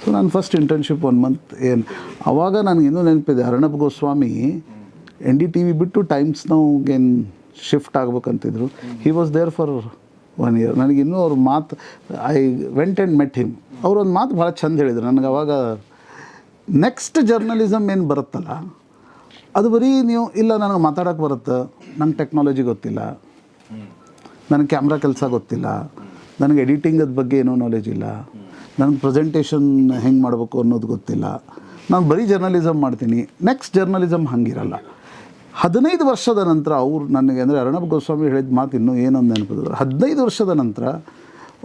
ಸೊ ನಾನು ಫಸ್ಟ್ ಇಂಟರ್ನ್ಶಿಪ್ ಒನ್ ಮಂತ್ ಏನು ಆವಾಗ ನನಗೆ ಇನ್ನೂ ನೆನಪಿದೆ, Arnab Goswami N D T V ಬಿಟ್ಟು ಟೈಮ್ಸ್ ಏನು shift ಆಗ್ಬೇಕಂತಿದ್ರು. He was there for one year ನನಗೆ ಇನ್ನೂ ಅವ್ರ ಮಾತು I went and met him ಅವ್ರೊಂದು ಮಾತು ಭಾಳ ಚಂದ ಹೇಳಿದ್ರು. ನನಗೆ ಅವಾಗ ನೆಕ್ಸ್ಟ್ ಜರ್ನಲಿಸಮ್ ಏನು ಬರುತ್ತಲ್ಲ, ಅದು ಬರೀ ನೀವು, ಇಲ್ಲ ನನಗೆ ಮಾತಾಡೋಕ್ಕೆ ಬರುತ್ತೆ, ನಂಗೆ ಟೆಕ್ನಾಲಜಿ ಗೊತ್ತಿಲ್ಲ, ನನಗೆ ಕ್ಯಾಮ್ರಾ ಕೆಲಸ ಗೊತ್ತಿಲ್ಲ ನನಗೆ ಎಡಿಟಿಂಗದ ಬಗ್ಗೆ ಏನೂ ನಾಲೆಜ್ ಇಲ್ಲ. ನನಗೆ ಪ್ರೆಸೆಂಟೇಷನ್ ಹೆಂಗೆ ಮಾಡಬೇಕು ಅನ್ನೋದು ಗೊತ್ತಿಲ್ಲ. ನಾನು ಬರೀ ಜರ್ನಲಿಸಮ್ ಮಾಡ್ತೀನಿ. ನೆಕ್ಸ್ಟ್ ಜರ್ನಲಿಸಮ್ ಹಂಗಿರಲ್ಲ. ಹದಿನೈದು ವರ್ಷದ ನಂತರ ಅವ್ರು ನನಗೆ ಅಂದರೆ ಅರ್ಣಬ್ ಗೋಸ್ವಾಮಿ ಹೇಳಿದ ಮಾತು ಇನ್ನೂ ಏನೊಂದು ನೆನಪಿದ್ರು ಹದಿನೈದು ವರ್ಷದ ನಂತರ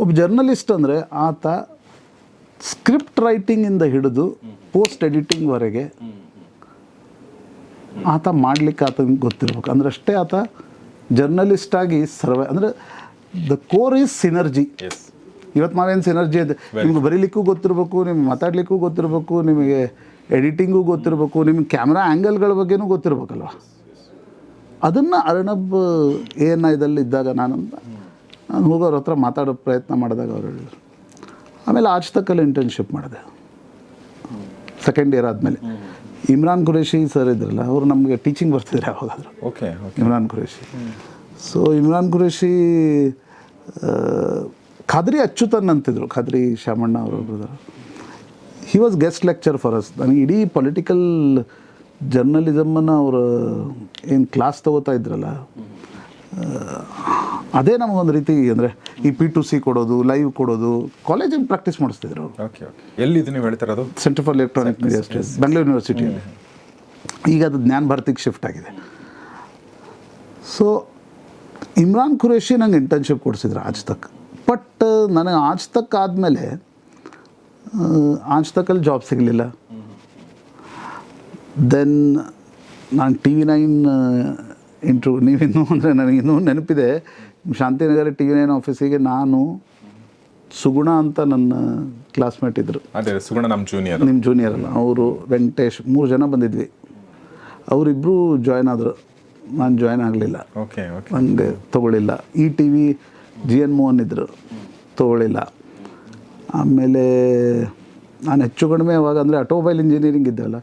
ಒಬ್ಬ ಜರ್ನಲಿಸ್ಟ್ ಅಂದರೆ ಆತ ಸ್ಕ್ರಿಪ್ಟ್ ರೈಟಿಂಗಿಂದ ಹಿಡಿದು ಪೋಸ್ಟ್ ಎಡಿಟಿಂಗ್ವರೆಗೆ ಆತ ಮಾಡ್ಲಿಕ್ಕೆ ಆತ ಗೊತ್ತಿರ್ಬೇಕು. ಅಂದ್ರೆ ಅಷ್ಟೇ ಆತ ಜರ್ನಲಿಸ್ಟ್ ಆಗಿ ಸರ್ವೆ ಅಂದರೆ ದ ಕೋರ್ ಈಸ್ ಸಿನರ್ಜಿ ಇವತ್ತು ನಾವೇನು ಸಿನರ್ಜಿ ಇದೆ? ನಿಮ್ಗೆ ಬರೀಲಿಕ್ಕೂ ಗೊತ್ತಿರಬೇಕು ನಿಮ್ಗೆ ಮಾತಾಡ್ಲಿಕ್ಕೂ ಗೊತ್ತಿರಬೇಕು ನಿಮಗೆ ಎಡಿಟಿಂಗೂ ಗೊತ್ತಿರಬೇಕು ನಿಮ್ಗೆ ಕ್ಯಾಮ್ರಾ ಆ್ಯಂಗಲ್ಗಳ ಬಗ್ಗೆನೂ ಗೊತ್ತಿರಬೇಕಲ್ವ? ಅದನ್ನು ಅರ್ಣಬ್ ಎ ಎನ್ ಐದಲ್ಲಿ ಇದ್ದಾಗ ನಾನು ನಾನು ಹೋಗೋರ ಹತ್ರ ಮಾತಾಡೋ ಪ್ರಯತ್ನ ಮಾಡಿದಾಗ ಅವ್ರು ಹೇಳಿದ್ರು. ಆಮೇಲೆ ಆಜ್ ತಕ್ಕಲ್ಲಿ ಇಂಟರ್ನ್ಶಿಪ್ ಮಾಡಿದೆ. ಸೆಕೆಂಡ್ ಇಯರ್ ಆದಮೇಲೆ. ಇಮ್ರಾನ್ ಖುರೇಷಿ ಸರ್ ಇದ್ರಲ್ಲ ಅವರು ನಮಗೆ ಟೀಚಿಂಗ್ ಬರ್ತಿದ್ರು ಯಾವಾಗಾದ್ರು. ಓಕೆ ಇಮ್ರಾನ್ ಖುರೇಶಿ ಸೊ ಇಮ್ರಾನ್ ಖುರೇಶಿ ಖಾದ್ರಿ ಅಚ್ಯುತನ್ ಅಂತಿದ್ರು. ಖಾದ್ರಿ ಶಾಮಣ್ಣ ಅವರು he was guest lecture for us ನನಗೆ ಇಡೀ ಪೊಲಿಟಿಕಲ್ ಜರ್ನಲಿಸಮನ್ನು ಅವರು ಏನು ಕ್ಲಾಸ್ ತಗೋತಾ ಇದ್ರಲ್ಲ ಅದೇ ನಮಗೊಂದು ರೀತಿ ಅಂದರೆ ಈ ಪಿ ಟು ಸಿ ಕೊಡೋದು ಲೈವ್ ಕೊಡೋದು ಕಾಲೇಜಲ್ಲಿ ಪ್ರಾಕ್ಟೀಸ್ ಮಾಡಿಸ್ತಿದ್ರು ಅವರು. ಎಲ್ಲಿದ್ದು ನೀವು ಹೇಳ್ತಿರೋದು centre for electronic media studies Bengaluru ಯೂನಿವರ್ಸಿಟಿಯಲ್ಲಿ ಈಗ ಅದು ಜ್ಞಾನ ಭಾರತಿಗೆ ಶಿಫ್ಟ್ ಆಗಿದೆ. ಸೊ ಇಮ್ರಾನ್ ಖುರೇಷಿ ನಂಗೆ ಇಂಟರ್ನ್ಶಿಪ್ ಕೊಡಿಸಿದ್ರು ಆಜ್ ತಕ್. ಬಟ್ ನನಗೆ ಆಜ್ ತಕ್ ಆದಮೇಲೆ ಆಜ್ ತಕ್ಕಲ್ಲಿ ಜಾಬ್ ಸಿಗಲಿಲ್ಲ. ದೆನ್ ನಾನು ಟಿ ವಿ ನೈನ್ ಇಂಟ್ರೂ ನೀವಿನ್ನೂ ಅಂದರೆ ನನಗಿನ್ನೂ ನೆನಪಿದೆ. ಶಾಂತಿನಗರ ಟಿ ವಿ ನೈನ್ ಆಫೀಸಿಗೆ ನಾನು ಸುಗುಣ ಅಂತ ನನ್ನ ಕ್ಲಾಸ್ಮೇಟ್ ಇದ್ದರು ಅದೇ ಸುಗುಣ ನಮ್ಮ ಜೂನಿಯರ್ ನಿಮ್ಮ ಜೂನಿಯರ್ ಅಲ್ಲ. ಅವರು ವೆಂಕಟೇಶ್ ಮೂರು ಜನ ಬಂದಿದ್ವಿ. ಅವರಿಬ್ಬರು ಜಾಯ್ನ್ ಆದರು. ನಾನು ಜಾಯ್ನ್ ಆಗಲಿಲ್ಲ. ಓಕೆ ಓಕೆ ನನಗೆ ತೊಗೊಳ್ಳಿಲ್ಲ. ಈ T V G N Mohan ಇದ್ದರು ತೊಗೊಳ್ಳಿಲ್ಲ. ಆಮೇಲೆ ನಾನು ಹೆಚ್ಚು ಕಡಿಮೆ ಯಾವಾಗ ಅಂದರೆ ಆಟೋಮೊಬೈಲ್ ಇಂಜಿನಿಯರಿಂಗ್ ಇದ್ದೆವಲ್ಲ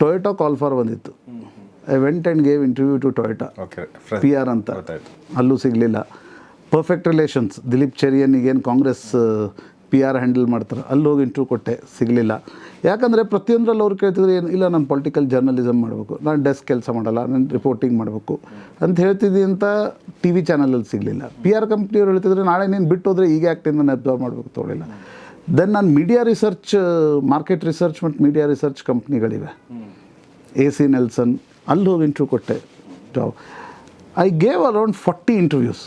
ಟೊಯೋಟಾ ಕಾಲ್ ಫಾರ್ ಬಂದಿತ್ತು. I went and gave interview to Toyota okay P R ಅಂತ. ಅಲ್ಲೂ ಸಿಗಲಿಲ್ಲ. ಪರ್ಫೆಕ್ಟ್ ರಿಲೇಷನ್ಸ್ ದಿಲೀಪ್ ಚೆರಿಯನ್ ಈಗೇನು ಕಾಂಗ್ರೆಸ್ ಪಿ ಆರ್ ಹ್ಯಾಂಡಲ್ ಮಾಡ್ತಾರೆ. ಅಲ್ಲಿ ಹೋಗಿ ಇಂಟ್ರ್ಯೂ ಕೊಟ್ಟೆ, ಸಿಗಲಿಲ್ಲ. ಯಾಕಂದರೆ ಪ್ರತಿಯೊಂದರಲ್ಲಿ ಅವ್ರು ಕೇಳ್ತಿದ್ರು ಏನು, ಇಲ್ಲ ನಾನು ಪೊಲಿಟಿಕಲ್ ಜರ್ನಲಿಸಮ್ ಮಾಡಬೇಕು, ನಾನು ಡೆಸ್ಕ್ ಕೆಲಸ ಮಾಡಲ್ಲ, ನಾನು ರಿಪೋರ್ಟಿಂಗ್ ಮಾಡಬೇಕು ಅಂತ ಹೇಳ್ತಿದ್ದಿ ಅಂತ ಟಿ ವಿ ಚಾನಲಲ್ಲಿ ಸಿಗಲಿಲ್ಲ. ಪಿ ಆರ್ ಕಂಪ್ನಿಯವ್ರು ಹೇಳ್ತಿದ್ರೆ, ನಾಳೆ ನೀನು ಬಿಟ್ಟು ಹೋದರೆ ಈಗ ಆ್ಯಕ್ಟಿಂದ ನಾನು ಅಬ್ಸರ್ವ್ ಮಾಡಬೇಕು ತೊಗೊಳಿಲ್ಲ ದೆನ್ ನಾನು ಮೀಡಿಯಾ ರಿಸರ್ಚ್ ಮಾರ್ಕೆಟ್ ರಿಸರ್ಚ್ ಮತ್ತು ಮೀಡಿಯಾ ರಿಸರ್ಚ್ ಕಂಪ್ನಿಗಳಿವೆ ಎ ಸಿ ನೆಲ್ಸನ್ ಅಲ್ಲಿ ಹೋಗಿ ಇಂಟ್ರ್ಯೂ ಕೊಟ್ಟೆ job I gave around forty interviews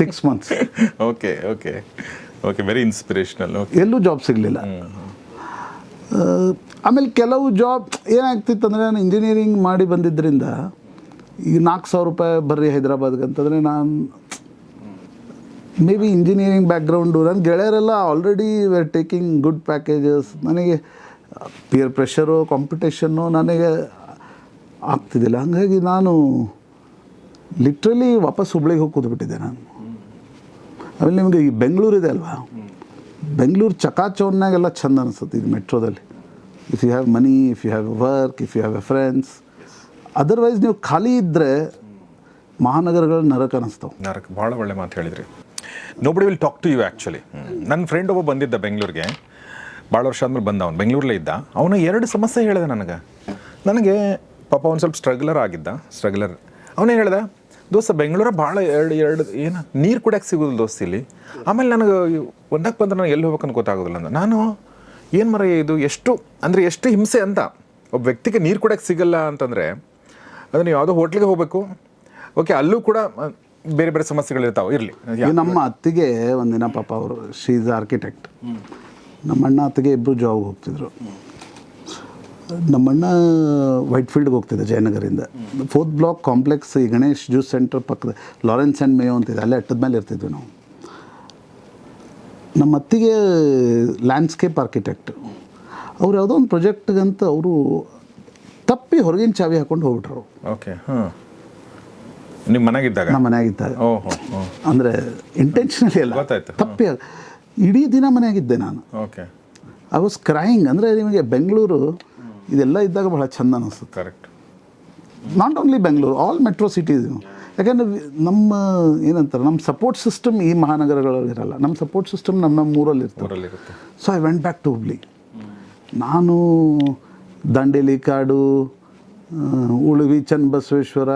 six months okay okay okay very inspirational ಎಲ್ಲೂ ಜಾಬ್ ಸಿಗಲಿಲ್ಲ. ಆಮೇಲೆ ಕೆಲವು ಜಾಬ್ ಏನಾಗ್ತಿತ್ತು ಅಂದರೆ ನಾನು ಇಂಜಿನಿಯರಿಂಗ್ ಮಾಡಿ ಬಂದಿದ್ದರಿಂದ ಈಗ ನಾಲ್ಕು ಸಾವಿರ ರೂಪಾಯಿ ಬರ್ರಿ ಹೈದ್ರಾಬಾದ್ಗೆ ಅಂತಂದರೆ ನಾನು ಮೇ ಬಿ ಇಂಜಿನಿಯರಿಂಗ್ ಬ್ಯಾಕ್ಗ್ರೌಂಡು ನನ್ನ ಗೆಳೆಯರೆಲ್ಲ already were taking good packages ನನಗೆ ಪಿಯರ್ ಪ್ರೆಷರು ಕಾಂಪಿಟೇಷನ್ನು ನನಗೆ ಆಗ್ತಿದ್ದಿಲ್ಲ. ಹಾಗಾಗಿ ನಾನು ಲಿಟ್ರಲಿ ವಾಪಸ್ ಹುಬ್ಳಿಗೆ ಹೋಗಿ ಕೂತ್ಬಿಟ್ಟಿದ್ದೆ ನಾನು. ಆಮೇಲೆ ನಿಮಗೆ ಈ ಬೆಂಗಳೂರು ಇದೆ ಅಲ್ವಾ? ಬೆಂಗಳೂರು ಚಕಾಚೌನ್ಯಾಗೆಲ್ಲ ಚಂದ ಅನಿಸುತ್ತೆ ಇದು ಮೆಟ್ರೋದಲ್ಲಿ. If you have money if you have work if you have a friends otherwise ನೀವು ಖಾಲಿ ಇದ್ದರೆ ಮಹಾನಗರಗಳು ನರಕ ಅನಿಸ್ತವೆ. ನರಕ ಭಾಳ ಒಳ್ಳೆ ಮಾತು ಹೇಳಿದ್ರಿ. Nobody will talk to you actually ನನ್ನ ಫ್ರೆಂಡ್ ಒಬ್ಬ ಬಂದಿದ್ದ ಬೆಂಗಳೂರಿಗೆ ಭಾಳ ವರ್ಷ ಆದ್ಮೇಲೆ ಬಂದ ಅವನು ಬೆಂಗಳೂರಲ್ಲೇ ಇದ್ದ. ಅವನು ಎರಡು ಸಮಸ್ಯೆ ಹೇಳಿದೆ ನನಗೆ. ನನಗೆ ಪಾಪ ಒಂದು ಸ್ವಲ್ಪ ಸ್ಟ್ರಗ್ಲರ್ ಆಗಿದ್ದ ಸ್ಟ್ರಗ್ಲರ್ ಅವನೇ ಹೇಳ್ದ? ದೋಸ್ತ ಬೆಂಗಳೂರ ಭಾಳ ಎರಡು ಎರಡು ಏನು ನೀರು ಕುಡಿಯೋಕೆ ಸಿಗೋದಿಲ್ಲ ದೋಸ್ತ ಇಲ್ಲಿ. ಆಮೇಲೆ ನನಗೆ ಒಂದಕ್ಕೆ ಬಂದ್ರೆ ನಾನು ಎಲ್ಲಿ ಹೋಗ್ಬೇಕಂತ ಗೊತ್ತಾಗೋದಿಲ್ಲ ಅಂದ್ರೆ ನಾನು ಏನು ಮರ ಇದು ಎಷ್ಟು ಅಂದರೆ ಎಷ್ಟು ಹಿಂಸೆ ಅಂತ. ಒಬ್ಬ ವ್ಯಕ್ತಿಗೆ ನೀರು ಕುಡಿಯೋಕೆ ಸಿಗಲ್ಲ ಅಂತಂದರೆ ಅದನ್ನು ಯಾವುದೋ ಹೋಟ್ಲಿಗೆ ಹೋಗಬೇಕು. ಓಕೆ ಅಲ್ಲೂ ಕೂಡ ಬೇರೆ ಬೇರೆ ಸಮಸ್ಯೆಗಳಿರ್ತಾವೆ ಇರಲಿ. ನಮ್ಮ ಅತ್ತಿಗೆ ಒಂದಿನ ಪಾಪ ಅವರು ಶಿ ಇಸ್ ಆರ್ಕಿಟೆಕ್ಟ್ ನಮ್ಮಣ್ಣ ಅತ್ತಿಗೆ ಇಬ್ಬರು ಜಾಬ್ ಹೋಗ್ತಿದ್ರು. ನಮ್ಮಣ್ಣ ವೈಟ್ ಫೀಲ್ಡ್ಗೆ ಹೋಗ್ತಿದ್ದೆ ಜಯನಗರಿಂದ ಫೋರ್ತ್ ಬ್ಲಾಕ್ ಕಾಂಪ್ಲೆಕ್ಸ್ ಈ ಗಣೇಶ್ ಜ್ಯೂಸ್ ಸೆಂಟರ್ ಪಕ್ಕದ ಲಾರೆನ್ಸ್ ಆ್ಯಂಡ್ ಮೇಯೋ ಅಂತಿದೆ. ಅಲ್ಲೇ ಅಟ್ಟದ ಮೇಲೆ ಇರ್ತಿದ್ವಿ ನಾವು. ನಮ್ಮ ಅತ್ತಿಗೆ ಲ್ಯಾಂಡ್ಸ್ಕೇಪ್ ಆರ್ಕಿಟೆಕ್ಟ್ ಅವ್ರು ಯಾವುದೋ ಒಂದು ಪ್ರಾಜೆಕ್ಟ್ಗಂತ ಅವರು ತಪ್ಪಿ ಹೊರಗಿನ ಚಾವಿ ಹಾಕೊಂಡು ಹೋಗ್ಬಿಟ್ರು ಓಕೆ ಹಾಂ. ನಿಮ್ಮ ಮನೆಗಿದ್ದಾಗ? ನಮ್ಮ ಮನೆಯಾಗಿದ್ದಾಗ. ಅಂದರೆ ಇಂಟೆನ್ಷನಲಿ ಅಲ್ಲ. ಗೊತ್ತಾಯ್ತು. ತಪ್ಪಿ ಇಡೀ ದಿನ ಮನೆಯಾಗಿದ್ದೆ ನಾನು. ಓಕೆ ಐ ವಾಸ್ ಕ್ರೈಯಿಂಗ್ ಅಂದರೆ ನಿಮಗೆ ಬೆಂಗಳೂರು ಇದೆಲ್ಲ ಇದ್ದಾಗ ಬಹಳ ಚಂದ ಅನಿಸುತ್ತೆ. Correct not only Bengaluru all metro cities ಯಾಕಂದರೆ ನಮ್ಮ ಏನಂತಾರೆ ನಮ್ಮ ಸಪೋರ್ಟ್ ಸಿಸ್ಟಮ್ ಈ ಮಹಾನಗರಗಳಲ್ಲಿ ಇರಲ್ಲ. ನಮ್ಮ ಸಪೋರ್ಟ್ ಸಿಸ್ಟಮ್ ನಮ್ಮ ನಮ್ಮ ಊರಲ್ಲಿ ಇರ್ತದೆ so I went back to Hubli ನಾನು ದಂಡೇಲಿ ಕಾಡು ಉಳುವಿ ಚನ್ನಬಸವೇಶ್ವರ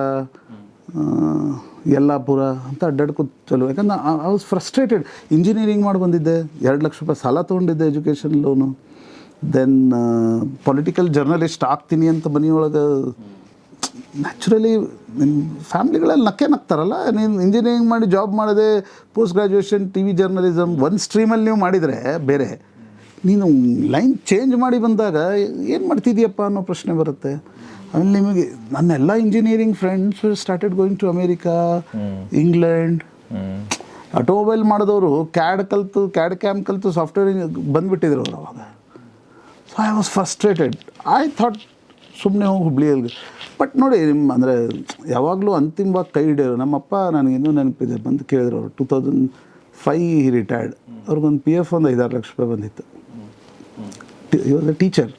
ಯಲ್ಲಾಪುರ ಅಂತ ಅಡ್ಡಾಡ್ಕೊತ ಚಲೋ. ಯಾಕಂದ್ರೆ ಐ ವಾಸ್ ಫ್ರಸ್ಟ್ರೇಟೆಡ್ ಇಂಜಿನಿಯರಿಂಗ್ ಮಾಡಿ ಬಂದಿದ್ದೆ ಎರಡು ಲಕ್ಷ ರೂಪಾಯಿ ಸಾಲ ತೊಗೊಂಡಿದ್ದೆ education loan then political journalist ಆಗ್ತೀನಿ ಅಂತ ಮನೆಯೊಳಗೆ ನ್ಯಾಚುರಲಿ ನಿಮ್ಮ ಫ್ಯಾಮ್ಲಿಗಳಲ್ಲಿ ನಕ್ಕೆ ನಗ್ತಾರಲ್ಲ? ನೀನು ಇಂಜಿನಿಯರಿಂಗ್ ಮಾಡಿ ಜಾಬ್ ಮಾಡದೆ post graduation T V journalism one ಸ್ಟ್ರೀಮಲ್ಲಿ ನೀವು ಮಾಡಿದರೆ ಬೇರೆ ನೀನು ಲೈನ್ ಚೇಂಜ್ ಮಾಡಿ ಬಂದಾಗ ಏನು ಮಾಡ್ತಿದ್ಯಪ್ಪ ಅನ್ನೋ ಪ್ರಶ್ನೆ ಬರುತ್ತೆ. ಆಮೇಲೆ ನಿಮಗೆ ನನ್ನ ಎಲ್ಲ engineering friends started going to America England automobile ಮಾಡಿದವರು ಕ್ಯಾಡ್ ಕಲಿತು ಕ್ಯಾಡ್ ಕ್ಯಾಮ್ ಕಲಿತು ಸಾಫ್ಟ್ವೇರ್ ಬಂದುಬಿಟ್ಟಿದ್ರು ಅವರು ಅವಾಗ. So I was frustrated I thought ಸುಮ್ಮನೆ ಹೋಗಿ ಹುಬ್ಳಿಯಲ್ಲಿ ಬಟ್ ನೋಡಿ ನಿಮ್ಮ ಅಂದರೆ ಯಾವಾಗಲೂ ಅಂತಿಮವಾಗಿ ಕೈ ಹಿಡಿಯೋರು. ನಮ್ಮಪ್ಪ ನನಗೆ ಇನ್ನೂ ನೆನಪಿದೆ. ಬಂದು ಕೇಳಿದ್ರು ಅವರು. ಟೂ ತೌಸಂಡ್ ಫೈ ರಿಟೈರ್ಡ್ ಅವ್ರಿಗೊಂದು ಪಿ ಎಫ್ ಒಂದು ಐದಾರು ಲಕ್ಷ ರೂಪಾಯಿ ಬಂದಿತ್ತು. ಇವಾಗ ಟೀಚರ್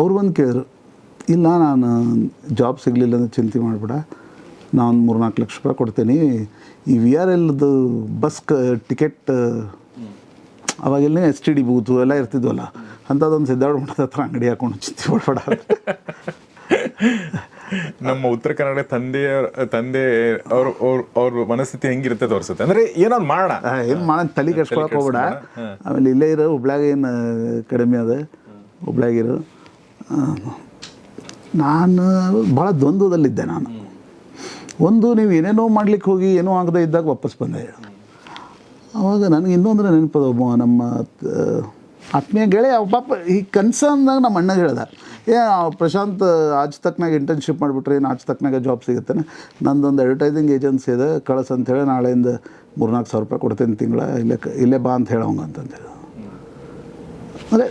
ಅವ್ರು ಬಂದು ಕೇಳಿದ್ರು, ಇಲ್ಲ, ನಾನು ಜಾಬ್ ಸಿಗಲಿಲ್ಲ ಅಂತ ಚಿಂತೆ ಮಾಡಿಬಿಡ. ನಾನು ಒಂದು ಮೂರ್ನಾಲ್ಕು ಲಕ್ಷ ರೂಪಾಯಿ ಕೊಡ್ತೀನಿ. ಈ ವಿ ಆರ್ ಎಲ್ದು ಬಸ್ ಕ ಟಿಕೆಟ್ ಅವಾಗೆಲ್ಲ ಎಸ್ ಟಿ ಡಿ ಬೂತು ಎಲ್ಲ ಇರ್ತಿದ್ವಲ್ಲ. ಅಂಥದ್ದೊಂದು ಸಿದ್ಧಾರ್ಥ ಮಠದ ಹತ್ರ ಅಂಗಡಿ ಹಾಕೊಂಡು ಚಿಂತೆ ಮಾಡ್ಬೇಡ ನಮ್ಮ ಉತ್ತರ ಕನ್ನಡ ತಂದೆಯ ತಂದೆ ಅವ್ರ ಅವ್ರ ಅವ್ರ ಮನಸ್ಥಿತಿ ಹೆಂಗಿರುತ್ತೆ ತೋರಿಸುತ್ತೆ? ಅಂದ್ರೆ ಏನೋ ಮಾಡ ಮಾಡೋಣ ಏನು ಮಾಡೋಣ? ತಲೆ ಕೆಡ್ಸ್ಕೊಳಕ್ ಹೋಗ್ಬೇಡ. ಆಮೇಲೆ ಇಲ್ಲೇ ಇರೋ ಹುಬ್ಳ್ಯಾಗ ಏನು ಕಡಿಮೆ ಅದ? ಹುಬ್ಳ್ಯಾಗಿರೋ ನಾನು ಭಾಳ ದ್ವಂದ್ವದಲ್ಲಿದ್ದೆ ನಾನು. ಒಂದು ನೀವು ಏನೇನೋ ಮಾಡ್ಲಿಕ್ಕೆ ಹೋಗಿ ಏನೋ ಆಗದೆ ಇದ್ದಾಗ ವಾಪಸ್ ಬಂದೆ. ಅವಾಗ ನನಗೆ ಇನ್ನೊಂದ್ರೆ ನೆನಪದ ಒಬ್ಬ ನಮ್ಮ ಆತ್ಮೀಯ ಗೆಳೆಯ ಪಾಪ ಈ ಕನ್ಸರ್ನ್ದಾಗ ನಮ್ಮ ಅಣ್ಣಗೆ ಹೇಳ್ದೆ. ಏ ಪ್ರಶಾಂತ್ ಆಜ್ ತಕ್ಕನಾಗ ಇಂಟರ್ನ್ಶಿಪ್ ಮಾಡಿಬಿಟ್ರೆ ಏನು ಆಜ್ ತಕ್ಕನಾಗ ಜಾಬ್ ಸಿಗುತ್ತಾನೆ? ನಂದೊಂದು ಅಡ್ವರ್ಟೈಸಿಂಗ್ ಏಜೆನ್ಸಿ ಇದೆ, ಕಳಿಸ್ ಅಂತೇಳಿ ನಾಳೆಯಿಂದ ಮೂರ್ನಾಲ್ಕು ಸಾವಿರ ರೂಪಾಯಿ ಕೊಡ್ತೀನಿ ತಿಂಗಳ, ಇಲ್ಲೇ ಇಲ್ಲೇ ಬಾ ಅಂತ ಹೇಳೋಂಗ ಅಂತಂದೇಳಿ ಅಂದರೆ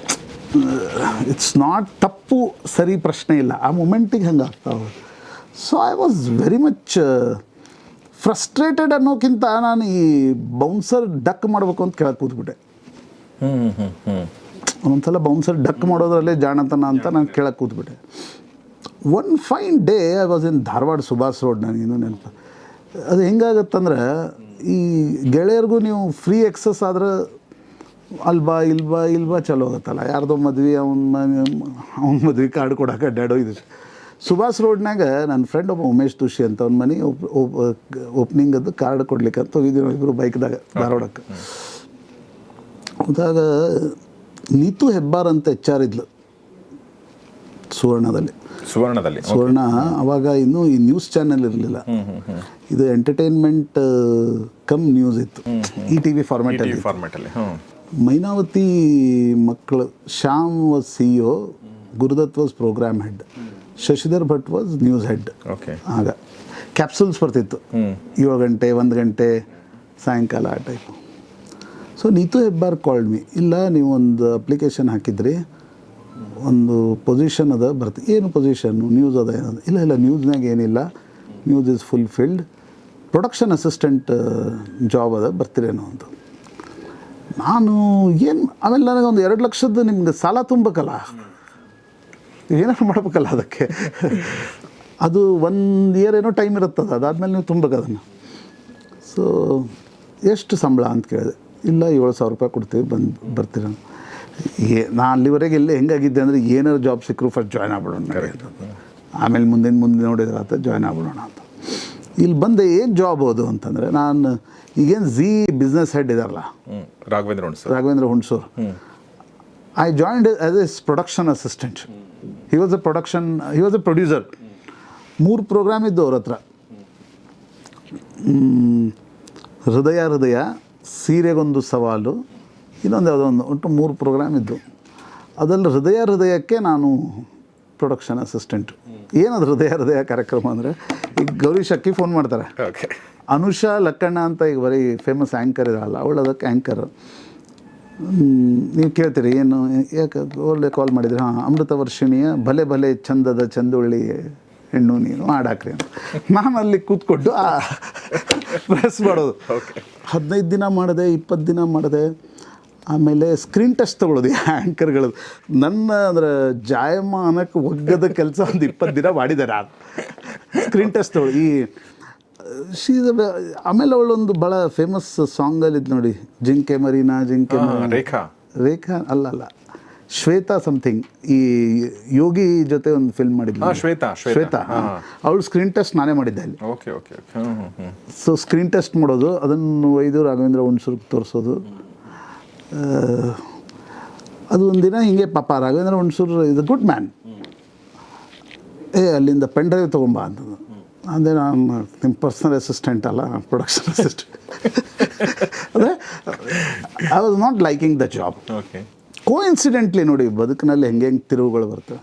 ಇಟ್ಸ್ ನಾಟ್ ತಪ್ಪು, ಸರಿ ಪ್ರಶ್ನೆ ಇಲ್ಲ. ಆ ಮೂಮೆಂಟಿಗೆ ಹಂಗೆ ಆಗ್ತಾವ so I was very much frustrated ಅನ್ನೋಕ್ಕಿಂತ ನಾನು ಈ ಬೌನ್ಸರ್ ಡಕ್ ಮಾಡಬೇಕು ಅಂತ ಕೇಳಕ್ಕೆ ಕೂತ್ಬಿಟ್ಟೆ. ಒಂದೊಂದ್ಸಲ ಬೌನ್ಸರ್ ಡಕ್ ಮಾಡೋದ್ರಲ್ಲೇ ಜಾಣತನ ಅಂತ ನಾನು ಕೇಳಕ್ಕೆ ಕೂತ್ಬಿಟ್ಟೆ. One fine day I was in Dharwad Subhash road ನನಗಿನ್ನೂ ನೆನಪು. ಅದು ಹೆಂಗಾಗತ್ತಂದ್ರೆ ಈ ಗೆಳೆಯರಿಗೂ ನೀವು ಫ್ರೀ ಎಕ್ಸಸ್ ಆದ್ರೆ ಅಲ್ಬಾ, ಇಲ್ಬಾ ಇಲ್ಬಾ ಚಲೋ ಆಗುತ್ತಲ್ಲ. ಯಾರ್ದೋ ಮದ್ವೆ, ಅವ್ನ ಅವ್ನ ಮದ್ವೆ ಕಾರ್ಡ್ ಕೊಡೋಕೆ ಅಡ್ಡಾಡೋ ಇದು. ಸುಭಾಷ್ ರೋಡ್ನಾಗ ನನ್ನ ಫ್ರೆಂಡ್ ಒಬ್ಬ ಉಮೇಶ್ ತುಷಿ ಅಂತ, ಅವ್ನ ಮನೆ ಓಪನಿಂಗ್ ಅದು ಕಾರ್ಡ್ ಕೊಡ್ಲಿಕ್ಕೆ ಅಂತ ಹೋಗಿದ್ದೀವಿ ಇಬ್ಬರು ಬೈಕ್ದಾಗ ಧಾರವಾಡಕ್ಕೆ. ಹೋದಾಗ ನೀತು ಹೆಬ್ಬಾರ್ ಅಂತ ಹೆಚ್ಚಾರಿದ್ಲು ಸುವರ್ಣದಲ್ಲಿ. ಸುವರ್ಣದಲ್ಲಿ ಸುವರ್ಣ ಅವಾಗ ಇನ್ನೂ ಈ ನ್ಯೂಸ್ ಚಾನೆಲ್ ಇರಲಿಲ್ಲ. ಇದು ಎಂಟರ್ಟೈನ್ಮೆಂಟ್ ಕಮ್ ನ್ಯೂಸ್ ಇತ್ತು. ಈ ಟಿ ವಿ ಫಾರ್ಮ್ಯಾಟಲ್ಲಿ ಫಾರ್ಮೆಟ್ ಅಲ್ಲಿ ಹ್ಮ್. ಮೈನಾವತಿ ಮಕ್ಕಳು Shyam was C O Gurudatt was programme head Shashidhar Bhat was news head ಆಗ ಕ್ಯಾಪ್ಸೂಲ್ಸ್ ಬರ್ತಿತ್ತು. ಏಳು ಗಂಟೆ ಒಂದು ಗಂಟೆ ಸಾಯಂಕಾಲ ಆ type so Neetu Hebbar called me ಇಲ್ಲ, ನೀವು ಒಂದು ಅಪ್ಲಿಕೇಶನ್ ಹಾಕಿದ್ರಿ. ಒಂದು ಪೊಸಿಷನ್ ಅದ, ಬರ್ತಿ ಏನು ಪೊಸಿಷನ್ನು ನ್ಯೂಸ್ ಅದ, ಏನದ? ಇಲ್ಲ ಇಲ್ಲ ನ್ಯೂಸ್ನಾಗ ಏನಿಲ್ಲ. News is full filled production assistant job ಅದ, ಬರ್ತಿರೇನೋ ಅಂತ. ನಾನು ಏನು, ಆಮೇಲೆ ನನಗೆ ಒಂದು ಎರಡು ಲಕ್ಷದ್ದು ನಿಮ್ಗೆ ಸಾಲ ತುಂಬಬೇಕಲ್ಲ? ಏನಾದ್ರು ಮಾಡ್ಬೇಕಲ್ಲ ಅದಕ್ಕೆ? ಅದು ಒಂದು ಇಯರ್ ಏನೋ ಟೈಮ್ ಇರುತ್ತದ, ಅದಾದಮೇಲೆ ನೀವು ತುಂಬಬೇಕು ಅದನ್ನು. ಸೊ ಎಷ್ಟು ಸಂಬಳ? ಅಂತ ಕೇಳಿದೆ. ಇಲ್ಲ ಏಳು ಸಾವಿರ ರೂಪಾಯಿ ಕೊಡ್ತೀವಿ ಬಂದು ಬರ್ತೀರ? ಏ ನಾನು ಅಲ್ಲಿವರೆಗೆ ಇಲ್ಲೇ ಹೆಂಗಾಗಿದ್ದೆ ಅಂದರೆ ಏನಾರು ಜಾಬ್ ಸಿಕ್ಕರು ಫಸ್ಟ್ ಜಾಯ್ನ್ ಆಗ್ಬಿಡೋಣ ಆಮೇಲೆ ಮುಂದಿನ ಮುಂದೆ ನೋಡಿದ್ರೆ ಆತ ಜಾಯ್ನ್ ಆಗ್ಬಿಡೋಣ ಅಂತ. ಇಲ್ಲಿ ಬಂದೆ ಏನು ಜಾಬ್ ಅದು ಅಂತಂದರೆ ನಾನು ಈಗೇನು ಝೀ ಬಿಸ್ನೆಸ್ ಹೆಡ್ ಇದಾರಲ್ಲ? ರಾಘವೇಂದ್ರ ಉಂಟು sir Raghavendra Hunasur. I joined as as production assistant he was a production he was a producer ಮೂರು ಪ್ರೋಗ್ರಾಮ್ ಇದ್ದು ಅವ್ರ ಹತ್ರ. ಹೃದಯ ಹೃದಯ ಸೀರೆಗೊಂದು ಸವಾಲು ಇನ್ನೊಂದು ಯಾವುದೋ ಒಂದು ಒಟ್ಟು ಮೂರು ಪ್ರೋಗ್ರಾಮ್ ಇದ್ದು. ಅದರಲ್ಲಿ ಹೃದಯ ಹೃದಯಕ್ಕೆ ನಾನು ಪ್ರೊಡಕ್ಷನ್ ಅಸಿಸ್ಟೆಂಟ್ ಏನದು ಹೃದಯ ಹೃದಯ ಕಾರ್ಯಕ್ರಮ ಅಂದರೆ? ಈಗ ಗೌರಿ ಶಕ್ಕಿ ಫೋನ್ ಮಾಡ್ತಾರೆ. ಓಕೆ ಅನುಷಾ ಲಕ್ಕಣ್ಣ ಅಂತ ಈಗ ಬರೀ ಫೇಮಸ್ ಆ್ಯಂಕರ್ ಇರಲ್ಲ ಅವಳು ಅದಕ್ಕೆ ಆ್ಯಂಕರ್ ನೀವು ಕೇಳ್ತೀರಿ ಏನು ಯಾಕೆ ಒಳ್ಳೆ ಕಾಲ್ ಮಾಡಿದ್ರಿ? ಹಾಂ ಅಮೃತ ವರ್ಷಿಣಿಯ ಭಲೆ ಭಲೆ ಚಂದದ ಚಂದುಳ್ಳಿ ಹೆಣ್ಣು ನೀನು ಮಾಡಾಕ್ರಿ ಅಂತ. ನಾನು ಅಲ್ಲಿ ಕೂತ್ಕೊಂಡು ಆ ಪ್ರೆಸ್ ಮಾಡೋದು. ಹದಿನೈದು ದಿನ ಮಾಡಿದೆ ಇಪ್ಪತ್ತು ದಿನ ಮಾಡಿದೆ ಆಮೇಲೆ ಸ್ಕ್ರೀನ್ ಟೆಸ್ಟ್ ತೊಗೊಳೋದು ಆ್ಯಂಕರ್ಗಳು ನನ್ನ ಅಂದ್ರೆ ಜಾಯಮಾನಕ್ಕೆ ಒಗ್ಗದ ಕೆಲಸ ಒಂದು ಇಪ್ಪತ್ತು ದಿನ ಮಾಡಿದ್ದಾರೆ ಸ್ಕ್ರೀನ್ ಟೆಸ್ಟ್ ತೊಗೊಳ್ಳಿ. ಈ ಶೀ ಆಮೇಲೆ ಅವಳೊಂದು ಭಾಳ ಫೇಮಸ್ ಸಾಂಗಲ್ಲಿದ್ದು ನೋಡಿ. ಜಿಂಕೆ ಮರಿನಾ ಜಿಂಕೆ. ರೇಖಾ. ರೇಖಾ ಅಲ್ಲ ಅಲ್ಲ. ಶ್ವೇತಾ ಸಮಥಿಂಗ್ ಈ ಯೋಗಿ ಜೊತೆ ಒಂದು ಫಿಲ್ಮ್ ಮಾಡಿದ್ಲು. ಶ್ವೇತಾ, ಶ್ವೇತಾ. ಅವಳು ಸ್ಕ್ರೀನ್ ಟೆಸ್ಟ್ ನಾನೇ ಮಾಡಿದ್ದೆ ಅಲ್ಲಿ. Okay okay so screen test ಮಾಡೋದು ಅದನ್ನು ಒಯ್ದು ರಾಘವೇಂದ್ರ ಹುಣಸೂರ್ಗೆ ತೋರಿಸೋದು. ಅದು ಒಂದಿನ ಹಿಂಗೆ ಪಾಪ Raghavendra Hunsur is a good man ಏ ಅಲ್ಲಿಂದ ಪೆನ್ ಡ್ರೈವ್ ತೊಗೊಂಬ ಅಂತಂದು. ಅಂದರೆ ನಾನು ನಿಮ್ಮ ಪರ್ಸನಲ್ ಅಸಿಸ್ಟೆಂಟ್ ಅಲ್ಲ ಪ್ರೊಡಕ್ಷನ್ ಅಸಿಸ್ಟೆಂಟ್ ಅಂದರೆ I was not liking the job okay coincidentally ನೋಡಿ ಬದುಕಿನಲ್ಲಿ ಹೆಂಗೆ ಹೆಂಗೆ ತಿರುವುಗಳು ಬರ್ತವೆ?